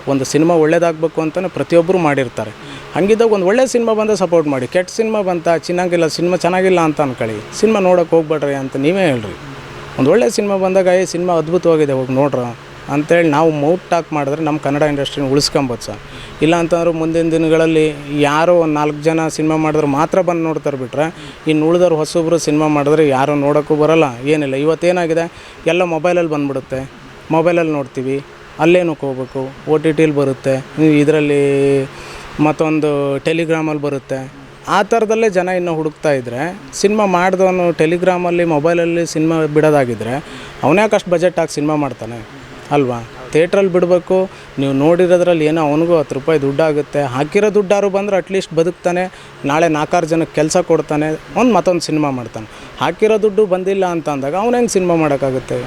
ಒಂದು ಸಿನಿಮಾ ಒಳ್ಳೇದಾಗಬೇಕು ಅಂತಲೇ ಪ್ರತಿಯೊಬ್ಬರು ಮಾಡಿರ್ತಾರೆ. ಹಾಗಿದ್ದಾಗ ಒಂದು ಒಳ್ಳೆ ಸಿನಿಮಾ ಬಂದ ಸಪೋರ್ಟ್ ಮಾಡಿ. ಕೆಟ್ಟ ಸಿನಿಮಾ ಬಂತ, ಚೆನ್ನಾಗಿಲ್ಲ ಸಿನಿಮಾ ಚೆನ್ನಾಗಿಲ್ಲ ಅಂತ ಅನ್ಕೊಳ್ಳಿ. ಸಿನಿಮಾ ನೋಡೋಕೆ ಹೋಗ್ಬೇಡ್ರಿ ಅಂತ ನೀವೇ ಹೇಳ್ರಿ. ಒಂದು ಒಳ್ಳೆ ಸಿನಿಮಾ ಬಂದಾಗ, ಏ ಸಿನಿಮಾ ಅದ್ಭುತವಾಗಿದೆ ಹೋಗಿ ನೋಡ್ರ. ಅಂತೇಳಿ ನಾವು ಮೌಟ್ ಟಾಕ್ ಮಾಡಿದ್ರೆ ನಮ್ಮ ಕನ್ನಡ ಇಂಡಸ್ಟ್ರಿನ ಉಳಿಸ್ಕೊಂಬೋದು ಸರ್. ಇಲ್ಲ ಅಂತಂದ್ರೆ ಮುಂದಿನ ದಿನಗಳಲ್ಲಿ ಯಾರೋ ಒಂದು ನಾಲ್ಕು ಜನ ಸಿನಿಮಾ ಮಾಡಿದ್ರೆ ಮಾತ್ರ ಬಂದು ನೋಡ್ತಾರೆ ಬಿಟ್ರೆ ಇನ್ನು ಉಳಿದವ್ರು ಹೊಸೊಬ್ಬರು ಸಿನಿಮಾ ಮಾಡಿದ್ರೆ ಯಾರೂ ನೋಡೋಕ್ಕೂ ಬರೋಲ್ಲ, ಏನಿಲ್ಲ. ಇವತ್ತೇನಾಗಿದೆ? ಎಲ್ಲ ಮೊಬೈಲಲ್ಲಿ ಬಂದ್ಬಿಡುತ್ತೆ. ಮೊಬೈಲಲ್ಲಿ ನೋಡ್ತೀವಿ. ಅಲ್ಲೇನು ಹೋಗ್ಬೇಕು? ಒ ಟಿ ಟಿಲಿ ಬರುತ್ತೆ. ಇದರಲ್ಲಿ ಮತ್ತೊಂದು ಟೆಲಿಗ್ರಾಮಲ್ಲಿ ಬರುತ್ತೆ. ಆ ಥರದಲ್ಲೇ ಜನ ಇನ್ನೂ ಹುಡುಕ್ತಾ ಇದ್ದರೆ ಸಿನಿಮಾ ಮಾಡಿದವನು ಟೆಲಿಗ್ರಾಮಲ್ಲಿ ಮೊಬೈಲಲ್ಲಿ ಸಿನಿಮಾ ಬಿಡೋದಾಗಿದ್ದರೆ ಅವನೇ ಅಷ್ಟು ಬಜೆಟ್ ಹಾಕಿ ಸಿನಿಮಾ ಮಾಡ್ತಾನೆ? ಅಲ್ವಾ? ಥಿಯೇಟ್ರಲ್ಲಿ ಬಿಡಬೇಕು. ನೀವು ನೋಡಿರೋದ್ರಲ್ಲಿ ಏನೋ ಅವನಿಗೂ ಹತ್ತು ರೂಪಾಯಿ ದುಡ್ಡಾಗುತ್ತೆ. ಹಾಕಿರೋ ದುಡ್ಡಾರು ಬಂದರೆ ಅಟ್ಲೀಸ್ಟ್ ಬದುಕ್ತಾನೆ. ನಾಳೆ ನಾಲ್ಕಾರು ಜನಕ್ಕೆ ಕೆಲಸ ಕೊಡ್ತಾನೆ. ಅವ್ನು ಮತ್ತೊಂದು ಸಿನಿಮಾ ಮಾಡ್ತಾನೆ. ಹಾಕಿರೋ ದುಡ್ಡು ಬಂದಿಲ್ಲ ಅಂತ ಅಂದಾಗ ಅವನು ಹೆಂಗೆ ಸಿನಿಮಾ ಮಾಡೋಕ್ಕಾಗುತ್ತೆ?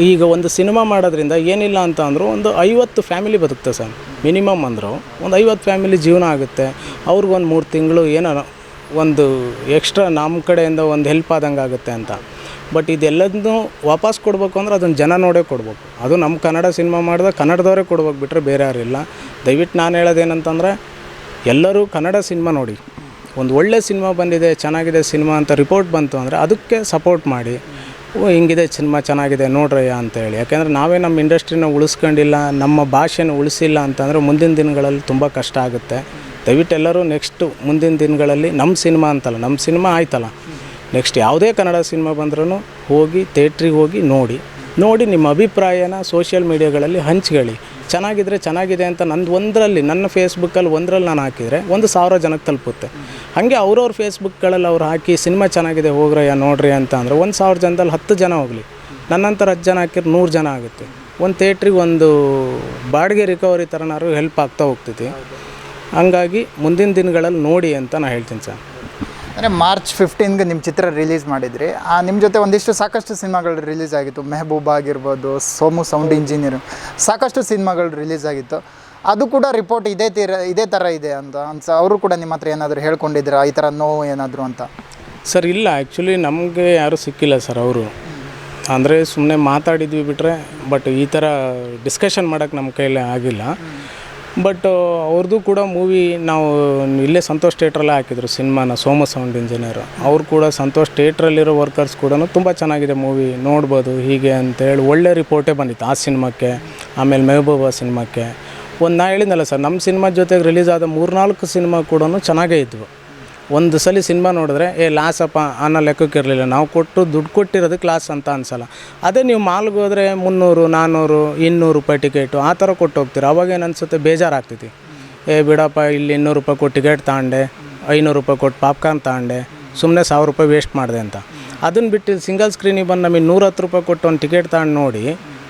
ಈಗ ಒಂದು ಸಿನಿಮಾ ಮಾಡೋದ್ರಿಂದ ಏನಿಲ್ಲ ಅಂತ ಒಂದು ಐವತ್ತು ಫ್ಯಾಮಿಲಿ ಬದುಕ್ತದೆ ಸರ್. ಮಿನಿಮಮ್ ಅಂದರು. ಒಂದು ಐವತ್ತು ಫ್ಯಾಮಿಲಿ ಜೀವನ ಆಗುತ್ತೆ. ಅವ್ರಿಗೊಂದು ಮೂರು ತಿಂಗಳು ಏನೋ ಒಂದು ಎಕ್ಸ್ಟ್ರಾ ನಮ್ಮ ಕಡೆಯಿಂದ ಒಂದು ಹೆಲ್ಪ್ ಆದಂಗೆ ಆಗುತ್ತೆ ಅಂತ. ಬಟ್ ಇದೆಲ್ಲದನ್ನು ವಾಪಸ್ ಕೊಡಬೇಕು ಅಂದ್ರೆ ಅದನ್ನು ಜನ ನೋಡೇ ಕೊಡ್ಬೇಕು. ಅದು ನಮ್ಮ ಕನ್ನಡ ಸಿನಿಮಾ ಮಾಡಿದ ಕನ್ನಡದವರೇ ಕೊಡ್ಬೇಕು ಬಿಟ್ಟರೆ ಬೇರೆ ಯಾರು ಇಲ್ಲ. ದಯವಿಟ್ಟು ನಾನು ಹೇಳೋದೇನಂತಂದರೆ, ಎಲ್ಲರೂ ಕನ್ನಡ ಸಿನಿಮಾ ನೋಡಿ. ಒಂದು ಒಳ್ಳೆ ಸಿನಿಮಾ ಬಂದಿದೆ, ಚೆನ್ನಾಗಿದೆ ಸಿನಿಮಾ ಅಂತ ರಿಪೋರ್ಟ್ ಬಂತು ಅಂದರೆ ಅದಕ್ಕೆ ಸಪೋರ್ಟ್ ಮಾಡಿ. ಓ, ಹಿಂಗಿದೆ ಸಿನಿಮಾ ಚೆನ್ನಾಗಿದೆ, ನೋಡ್ರಯ್ಯ ಅಂತೇಳಿ. ಯಾಕೆಂದರೆ ನಾವೇ ನಮ್ಮ ಇಂಡಸ್ಟ್ರಿನ ಉಳಿಸ್ಕೊಂಡಿಲ್ಲ, ನಮ್ಮ ಭಾಷೆನ ಉಳಿಸಿಲ್ಲ ಅಂತಂದರೆ ಮುಂದಿನ ದಿನಗಳಲ್ಲಿ ತುಂಬ ಕಷ್ಟ ಆಗುತ್ತೆ. ದಯವಿಟ್ಟು ಎಲ್ಲರೂ ನೆಕ್ಸ್ಟು ಮುಂದಿನ ದಿನಗಳಲ್ಲಿ ನಮ್ಮ ಸಿನಿಮಾ ಅಂತಲ್ಲ, ನಮ್ಮ ಸಿನಿಮಾ ಆಯ್ತಲ್ಲ. ನೆಕ್ಸ್ಟ್ ಯಾವುದೇ ಕನ್ನಡ ಸಿನಿಮಾ ಬಂದ್ರೂ ಹೋಗಿ ಥೇಟ್ರಿಗೆ ಹೋಗಿ ನೋಡಿ. ನೋಡಿ ನಿಮ್ಮ ಅಭಿಪ್ರಾಯನ ಸೋಷಿಯಲ್ ಮೀಡಿಯಾಗಳಲ್ಲಿ ಹಂಚ್ಕೊಳ್ಳಿ. ಚೆನ್ನಾಗಿದ್ರೆ ಚೆನ್ನಾಗಿದೆ ಅಂತ ನಂದು ಒಂದರಲ್ಲಿ, ನನ್ನ ಫೇಸ್ಬುಕ್ಕಲ್ಲಿ ಒಂದರಲ್ಲಿ ನಾನು ಹಾಕಿದರೆ ಒಂದು ಸಾವಿರ ಜನಕ್ಕೆ ತಲುಪುತ್ತೆ. ಹಾಗೆ ಅವ್ರವ್ರ ಫೇಸ್ಬುಕ್ಗಳಲ್ಲಿ ಅವ್ರು ಹಾಕಿ, ಸಿನಿಮಾ ಚೆನ್ನಾಗಿದೆ ಹೋಗ್ರಯ್ಯ ನೋಡ್ರಿ ಅಂತ ಅಂದರೆ ಒಂದು ಸಾವಿರ ಜನದಲ್ಲಿ ಹತ್ತು ಜನ ಹೋಗಲಿ. ನನ್ನಂತರ ಹತ್ತು ಜನ ಹಾಕಿದ್ರೆ ನೂರು ಜನ ಆಗುತ್ತೆ. ಒಂದು ಥೇಟ್ರಿಗೆ ಒಂದು ಬಾಡಿಗೆ ರಿಕವರಿ ಥರನಾದ್ರು ಹೆಲ್ಪ್ ಆಗ್ತಾ ಹೋಗ್ತೈತಿ. ಹಂಗಾಗಿ ಮುಂದಿನ ದಿನಗಳಲ್ಲಿ ನೋಡಿ ಅಂತ ನಾನು ಹೇಳ್ತೀನಿ ಸರ್. ಅಂದರೆ ಮಾರ್ಚ್ ಫಿಫ್ಟೀನ್ಗೆ ನಿಮ್ಮ ಚಿತ್ರ ರಿಲೀಸ್ ಮಾಡಿದ್ರಿ. ಆ ನಿಮ್ಮ ಜೊತೆ ಒಂದಿಷ್ಟು ಸಾಕಷ್ಟು ಸಿನಿಮಾಗಳು ರಿಲೀಸ್ ಆಗಿತ್ತು. ಮೆಹಬೂಬ್ ಆಗಿರ್ಬೋದು ಸೋಮು ಸೌಂಡ್ ಇಂಜಿನಿಯರ್ ಸಾಕಷ್ಟು ಸಿನಿಮಾಗಳು ರಿಲೀಸ್ ಆಗಿತ್ತು. ಅದು ಕೂಡ ರಿಪೋರ್ಟ್ ಇದೇ ತೀರ ಇದೇ ಥರ ಇದೆ ಅಂತ ಅನ್ಸ ಅವರು ಕೂಡ ನಿಮ್ಮ ಹತ್ರ ಏನಾದರೂ ಹೇಳ್ಕೊಂಡಿದ್ದೀರಾ? ಈ ಥರ ನೋವು ಏನಾದರೂ ಅಂತ? ಸರ್ ಇಲ್ಲ. ಆ್ಯಕ್ಚುಲಿ ನಮಗೆ ಯಾರೂ ಸಿಕ್ಕಿಲ್ಲ ಸರ್ ಅವರು. ಅಂದರೆ ಸುಮ್ಮನೆ ಮಾತಾಡಿದ್ವಿ ಬಿಟ್ಟರೆ ಬಟ್ ಈ ಥರ ಡಿಸ್ಕಷನ್ ಮಾಡೋಕ್ಕೆ ನಮ್ಮ ಕೈಯಲ್ಲಿ ಆಗಿಲ್ಲ. ಬಟ್ ಅವ್ರದ್ದು ಕೂಡ ಮೂವಿ ನಾವು ಇಲ್ಲೇ ಸಂತೋಷ್ ಥಿಯೇಟ್ರಲ್ಲೇ ಹಾಕಿದ್ರು, ಸಿನಿಮಾನ, ಸೋಮ ಸೌಂಡ್ ಇಂಜಿನಿಯರ್ ಅವ್ರು ಕೂಡ ಸಂತೋಷ್ ಥಿಯೇಟ್ರಲ್ಲಿರೋ ವರ್ಕರ್ಸ್ ಕೂಡ ತುಂಬ ಚೆನ್ನಾಗಿದೆ ಮೂವಿ ನೋಡ್ಬೋದು, ಹೀಗೆ ಅಂತೇಳಿ ಒಳ್ಳೆ ರಿಪೋರ್ಟೇ ಬಂದಿತ್ತು ಆ ಸಿನಿಮಾಕ್ಕೆ, ಆಮೇಲೆ ಮೆಹಬೂಬಾ ಸಿನಿಮಾಕ್ಕೆ. ಒಂದು ನಾ ಹೇಳಿದ್ನಲ್ಲ ಸರ್ ನಮ್ಮ ಸಿನಿಮಾ ಜೊತೆಗೆ ರಿಲೀಸ್ ಆದ ಮೂರ್ನಾಲ್ಕು ಸಿನಿಮಾ ಕೂಡ ಚೆನ್ನಾಗೇ ಇದ್ವು. ಒಂದು ಸಲ ಸಿನಿಮಾ ನೋಡಿದ್ರೆ, ಏ, ಲಾಸಪ್ಪ, ಅನ್ನೋ ಲೆಕ್ಕಕ್ಕೆ ಇರಲಿಲ್ಲ. ನಾವು ಕೊಟ್ಟು ದುಡ್ಡು ಕೊಟ್ಟಿರೋದಕ್ಕೆ ಲಾಸ್ ಅಂತ ಅನ್ಸಲ್ಲ. ಅದೇ ನೀವು ಮಾಲ್ಗೆ ಹೋದರೆ ಮುನ್ನೂರು ನಾನ್ನೂರು ಇನ್ನೂರು ರೂಪಾಯಿ ಟಿಕೆಟು, ಆ ಥರ ಕೊಟ್ಟು ಹೋಗ್ತೀರ. ಅವಾಗ ಏನು ಅನ್ಸುತ್ತೆ? ಬೇಜಾರಾಗ್ತೈತಿ. ಏ, ಬಿಡಪ್ಪ, ಇಲ್ಲಿ ಇನ್ನೂರು ರೂಪಾಯಿ ಕೊಟ್ಟು ಟಿಕೆಟ್ ತಗೊಂಡೆ, ಐನೂರು ರೂಪಾಯಿ ಕೊಟ್ಟು ಪಾಪ್ಕಾರ್ನ್ ತಗೊಂಡೆ ಸುಮ್ಮನೆ ಸಾವಿರ ರೂಪಾಯಿ ವೇಸ್ಟ್ ಮಾಡಿದೆ ಅಂತ. ಅದನ್ನು ಬಿಟ್ಟು ಸಿಂಗಲ್ ಸ್ಕ್ರೀನಿಗೆ ಬಂದು ನಮಗೆ ನೂರ ಹತ್ತು ರೂಪಾಯಿ ಕೊಟ್ಟು ಒಂದು ಟಿಕೆಟ್ ತಗೊಂಡು ನೋಡಿ,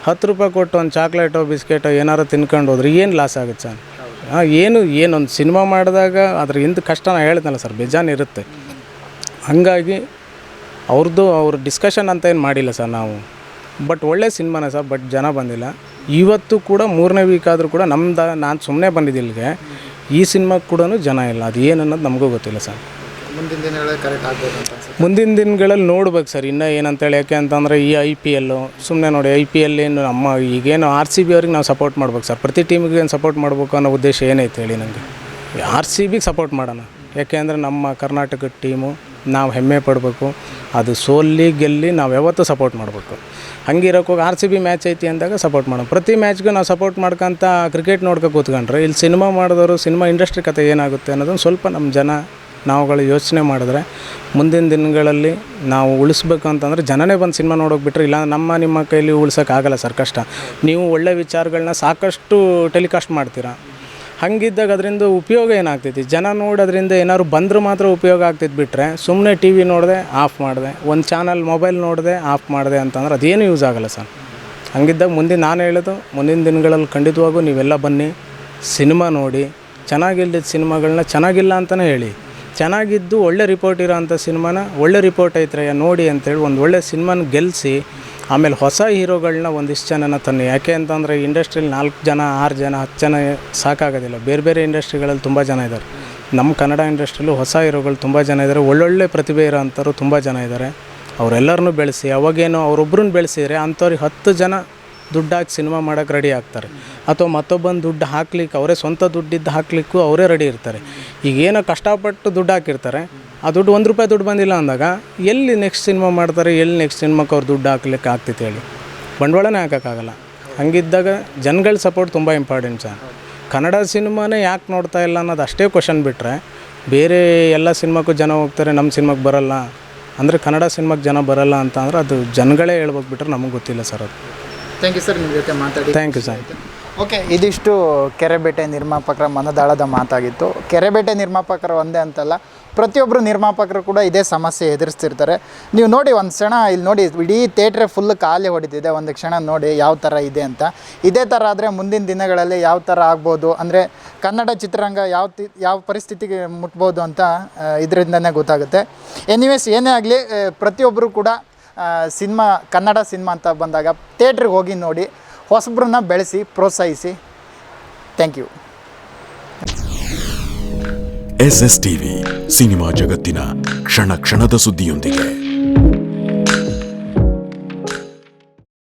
ಹತ್ತು ರೂಪಾಯಿ ಕೊಟ್ಟು ಒಂದು ಚಾಕ್ಲೇಟೋ, ಬಿಸ್ಕೆಟೋ ಏನಾರು ತಿನ್ಕೊಂಡು ಹೋದ್ರೆ ಏನು ಲಾಸ್ ಆಗುತ್ತೆ ಸರ್? ಏನು, ಏನೊಂದು ಸಿನಿಮಾ ಮಾಡಿದಾಗ ಅದ್ರ ಹಿಂದೆ ಕಷ್ಟ ನಾನು ಹೇಳಿದ್ನಲ್ಲ ಸರ್, ಬೇಜಾನ್ ಇರುತ್ತೆ. ಹಾಗಾಗಿ ಅವ್ರದ್ದು ಅವ್ರ ಡಿಸ್ಕಷನ್ ಅಂತ ಏನು ಮಾಡಿಲ್ಲ ಸರ್ ನಾವು. ಬಟ್ ಒಳ್ಳೆ ಸಿನಿಮಾನೇ ಸರ್ ಬಟ್ ಜನ ಬಂದಿಲ್ಲ. ಇವತ್ತು ಕೂಡ ಮೂರನೇ ವೀಕ್ ಆದರೂ ಕೂಡ ನಮ್ದು, ನಾನು ಸುಮ್ಮನೆ ಬಂದಿದ್ದಿಲ್ಲಿಗೆ ಈ ಸಿನಿಮಾ ಕೂಡ ಜನ ಇಲ್ಲ. ಅದು ಏನನ್ನೋದು ನಮಗೂ ಗೊತ್ತಿಲ್ಲ ಸರ್. ಮುಂದಿನ ದಿನಗಳಲ್ಲಿ ಕರೆಕ್ಟ್ ಆಗ್ಬೇಕು ಅಂತ ಮುಂದಿನ ದಿನಗಳಲ್ಲಿ ನೋಡ್ಬೇಕು ಸರ್. ಇನ್ನೂ ಏನಂತೇಳಿ, ಯಾಕೆ ಅಂತಂದರೆ ಈ ಐ ಪಿ ಎಲ್ಲು ಸುಮ್ಮನೆ ನೋಡಿ ಐ ಪಿ ಎಲ್ ಏನು ನಮ್ಮ ಈಗೇನು ಆರ್ ಸಿ ಬಿ ಅವ್ರಿಗೆ ನಾವು ಸಪೋರ್ಟ್ ಮಾಡ್ಬೇಕು ಸರ್. ಪ್ರತಿ ಟೀಮಿಗೆ ಏನು ಸಪೋರ್ಟ್ ಮಾಡಬೇಕು ಅನ್ನೋ ಉದ್ದೇಶ ಏನೈತೆ ಹೇಳಿ ನನಗೆ ಆರ್ ಸಿ ಬಿಗೆ ಸಪೋರ್ಟ್ ಮಾಡೋಣ. ಯಾಕೆ ಅಂದರೆ ನಮ್ಮ ಕರ್ನಾಟಕದ ಟೀಮು ನಾವು ಹೆಮ್ಮೆ ಪಡಬೇಕು. ಅದು ಸೋಲಿ ಗೆಲ್ಲಿ ನಾವು ಯಾವತ್ತೂ ಸಪೋರ್ಟ್ ಮಾಡಬೇಕು. ಹಂಗಿರೋಕೆ ಹೋಗಿ ಆರ್ ಸಿ ಬಿ ಮ್ಯಾಚ್ ಐತಿ ಅಂದಾಗ ಸಪೋರ್ಟ್ ಮಾಡೋಣ. ಪ್ರತಿ ಮ್ಯಾಚ್ಗೂ ನಾವು ಸಪೋರ್ಟ್ ಮಾಡ್ಕೊಂತ ಕ್ರಿಕೆಟ್ ನೋಡ್ಕೊ ಕೂತ್ಕೊಂಡ್ರೆ, ಇಲ್ಲಿ ಸಿನಿಮಾ ಮಾಡಿದವರು ಸಿನಿಮಾ ಇಂಡಸ್ಟ್ರಿ ಕತೆ ಏನಾಗುತ್ತೆ ಅನ್ನೋದನ್ನು ಸ್ವಲ್ಪ ನಮ್ಮ ಜನ ನಾವುಗಳು ಯೋಚನೆ ಮಾಡಿದ್ರೆ ಮುಂದಿನ ದಿನಗಳಲ್ಲಿ ನಾವು ಉಳಿಸ್ಬೇಕು ಅಂತಂದರೆ ಜನನೇ ಬಂದು ಸಿನಿಮಾ ನೋಡೋಕೆ ಬಿಟ್ಟರೆ ಇಲ್ಲ ನಮ್ಮ ನಿಮ್ಮ ಕೈಲಿ ಉಳ್ಸೋಕ್ಕಾಗಲ್ಲ ಸರ್ ಕಷ್ಟ. ನೀವು ಒಳ್ಳೆ ವಿಚಾರಗಳನ್ನ ಸಾಕಷ್ಟು ಟೆಲಿಕಾಸ್ಟ್ ಮಾಡ್ತೀರಾ. ಹಂಗಿದ್ದಾಗ ಅದರಿಂದ ಉಪಯೋಗ ಏನಾಗ್ತೈತಿ? ಜನ ನೋಡೋದ್ರಿಂದ ಏನಾದ್ರು ಬಂದರೂ ಮಾತ್ರ ಉಪಯೋಗ ಆಗ್ತೈತಿ ಬಿಟ್ಟರೆ ಸುಮ್ಮನೆ ಟಿ ವಿ ನೋಡಿದೆ ಆಫ್ ಮಾಡಿದೆ, ಒಂದು ಚಾನಲ್ ಮೊಬೈಲ್ ನೋಡಿದೆ ಆಫ್ ಮಾಡಿದೆ ಅಂತಂದ್ರೆ ಅದೇನು ಯೂಸ್ ಆಗಲ್ಲ ಸರ್. ಹಂಗಿದ್ದಾಗ ಮುಂದಿನ ನಾನು ಹೇಳೋದು, ಮುಂದಿನ ದಿನಗಳಲ್ಲಿ ಖಂಡಿತವಾಗೂ ನೀವೆಲ್ಲ ಬನ್ನಿ, ಸಿನಿಮಾ ನೋಡಿ ಚೆನ್ನಾಗಿಲ್ಲದ ಸಿನಿಮಾಗಳನ್ನ ಚೆನ್ನಾಗಿಲ್ಲ ಅಂತಲೇ ಹೇಳಿ. ಚೆನ್ನಾಗಿದ್ದು ಒಳ್ಳೆ ರಿಪೋರ್ಟ್ ಇರೋ ಅಂಥ ಸಿನಿಮಾನ ಒಳ್ಳೆ ರಿಪೋರ್ಟ್ ಐತ್ರಯ್ಯ ನೋಡಿ ಅಂತೇಳಿ ಒಂದು ಒಳ್ಳೆ ಸಿನಿಮಾನ ಗೆಲ್ಲಿಸಿ ಆಮೇಲೆ ಹೊಸ ಹೀರೋಗಳನ್ನ ಒಂದಿಷ್ಟು ಜನನ ತನ್ನಿ. ಯಾಕೆ ಅಂತಂದರೆ ಇಂಡಸ್ಟ್ರಿಯಲ್ಲಿ ನಾಲ್ಕು ಜನ, ಆರು ಜನ, ಹತ್ತು ಜನ ಸಾಕಾಗೋದಿಲ್ಲ. ಬೇರೆ ಬೇರೆ ಇಂಡಸ್ಟ್ರಿಗಳಲ್ಲಿ ತುಂಬ ಜನ ಇದ್ದಾರೆ ನಮ್ಮ ಕನ್ನಡ ಇಂಡಸ್ಟ್ರಿಯಲ್ಲೂ ಹೊಸ ಹೀರೋಗಳು ತುಂಬ ಜನ ಇದ್ದಾರೆ ಒಳ್ಳೊಳ್ಳೆ ಪ್ರತಿಭೆ ಇರೋ ಅಂಥವ್ರು ತುಂಬ ಜನ ಇದ್ದಾರೆ ಅವರೆಲ್ಲರನ್ನೂ ಬೆಳೆಸಿ, ಅವಾಗೇನು ಅವರೊಬ್ಬರನ್ನ ಬೆಳೆಸಿದರೆ ಅಂಥವ್ರಿಗೆ ಹತ್ತು ಜನ ದುಡ್ಡು ಹಾಕಿ ಸಿನಿಮಾ ಮಾಡೋಕೆ ರೆಡಿ ಆಗ್ತಾರೆ. ಅಥವಾ ಮತ್ತೊಬ್ಬನ ದುಡ್ಡು ಹಾಕ್ಲಿಕ್ಕೆ ಅವರೇ ಸ್ವಂತ ದುಡ್ಡಿದ್ದು ಹಾಕ್ಲಿಕ್ಕೂ ಅವರೇ ರೆಡಿ ಇರ್ತಾರೆ. ಈಗ ಏನೋ ಕಷ್ಟಪಟ್ಟು ದುಡ್ಡು ಹಾಕಿರ್ತಾರೆ. ಆ ದುಡ್ಡು ಒಂದು ರೂಪಾಯಿ ದುಡ್ಡು ಬಂದಿಲ್ಲ ಅಂದಾಗ ಎಲ್ಲಿ ನೆಕ್ಸ್ಟ್ ಸಿನಿಮಾ ಮಾಡ್ತಾರೆ, ಎಲ್ಲಿ ನೆಕ್ಸ್ಟ್ ಸಿನಿಮಾಕ್ಕೆ ಅವ್ರು ದುಡ್ಡು ಹಾಕ್ಲಿಕ್ಕೆ ಆಗ್ತಿತ್ತು ಹೇಳಿ. ಬಂಡವಾಳನೇ ಹಾಕೋಕ್ಕಾಗಲ್ಲ. ಹಂಗಿದ್ದಾಗ ಜನಗಳ ಸಪೋರ್ಟ್ ತುಂಬ ಇಂಪಾರ್ಟೆಂಟ್ ಸರ್. ಕನ್ನಡ ಸಿನಿಮಾನೇ ಯಾಕೆ ನೋಡ್ತಾ ಇಲ್ಲ ಅನ್ನೋದು ಅಷ್ಟೇ ಕ್ವಶನ್ ಬಿಟ್ಟರೆ ಬೇರೆ ಎಲ್ಲ ಸಿನಿಮಾಕ್ಕೂ ಜನ ಹೋಗ್ತಾರೆ ನಮ್ಮ ಸಿನಿಮಾಕ್ಕೆ ಬರಲ್ಲ. ಅಂದರೆ ಕನ್ನಡ ಸಿನಿಮಾಕ್ಕೆ ಜನ ಬರಲ್ಲ ಅಂತ ಅದು ಜನಗಳೇ ಹೇಳ್ಬೇಕು ಬಿಟ್ರೆ ನಮಗೆ ಗೊತ್ತಿಲ್ಲ ಸರ್ ಅದು. ಥ್ಯಾಂಕ್ ಯು ಸರ್ ನಿಮ್ಮ ಜೊತೆ ಮಾತಾಡಿ. ಥ್ಯಾಂಕ್ ಯು ಸರ್ ಓಕೆ ಇದಿಷ್ಟು ಕೆರೆಬೇಟೆ ನಿರ್ಮಾಪಕರ ಮನದಾಳದ ಮಾತಾಗಿತ್ತು. ಕೆರೆಬೇಟೆ ನಿರ್ಮಾಪಕರು ಒಂದೇ ಅಂತಲ್ಲ ಪ್ರತಿಯೊಬ್ಬರು ನಿರ್ಮಾಪಕರು ಕೂಡ ಇದೇ ಸಮಸ್ಯೆ ಎದುರಿಸ್ತಿರ್ತಾರೆ. ನೀವು ನೋಡಿ ಒಂದು ಕ್ಷಣ ಇಲ್ಲಿ ನೋಡಿ ಇಡೀ ಥಿಯೇಟ್ರೆ ಫುಲ್ ಖಾಲಿ ಹೊಡಿತಿದೆ ಒಂದು ಕ್ಷಣ ನೋಡಿ ಯಾವ ಥರ ಇದೆ ಅಂತ. ಇದೇ ಥರ ಆದರೆ ಮುಂದಿನ ದಿನಗಳಲ್ಲಿ ಯಾವ ಥರ ಆಗ್ಬೋದು? ಅಂದರೆ ಕನ್ನಡ ಚಿತ್ರರಂಗ ಯಾವ ತಿ ಯಾವ ಪರಿಸ್ಥಿತಿಗೆ ಮುಟ್ಬೋದು ಅಂತ ಇದರಿಂದನೇ ಗೊತ್ತಾಗುತ್ತೆ. ಎನಿವೇಸ್ ಏನೇ ಆಗಲಿ ಪ್ರತಿಯೊಬ್ಬರು ಕೂಡ ಸಿನಿಮಾ, ಕನ್ನಡ ಸಿನಿಮಾ ಅಂತ ಬಂದಾಗ ಥಿಯೇಟ್ರಿಗೆ ಹೋಗಿ ನೋಡಿ, ಹೊಸಬ್ರನ್ನ ಬೆಳೆಸಿ, ಪ್ರೋತ್ಸಾಹಿಸಿ. Thank you S S TV cinema ಜಗತ್ತಿನ ಕ್ಷಣ ಕ್ಷಣದ ಸುದ್ದಿಯೊಂದಿಗೆ.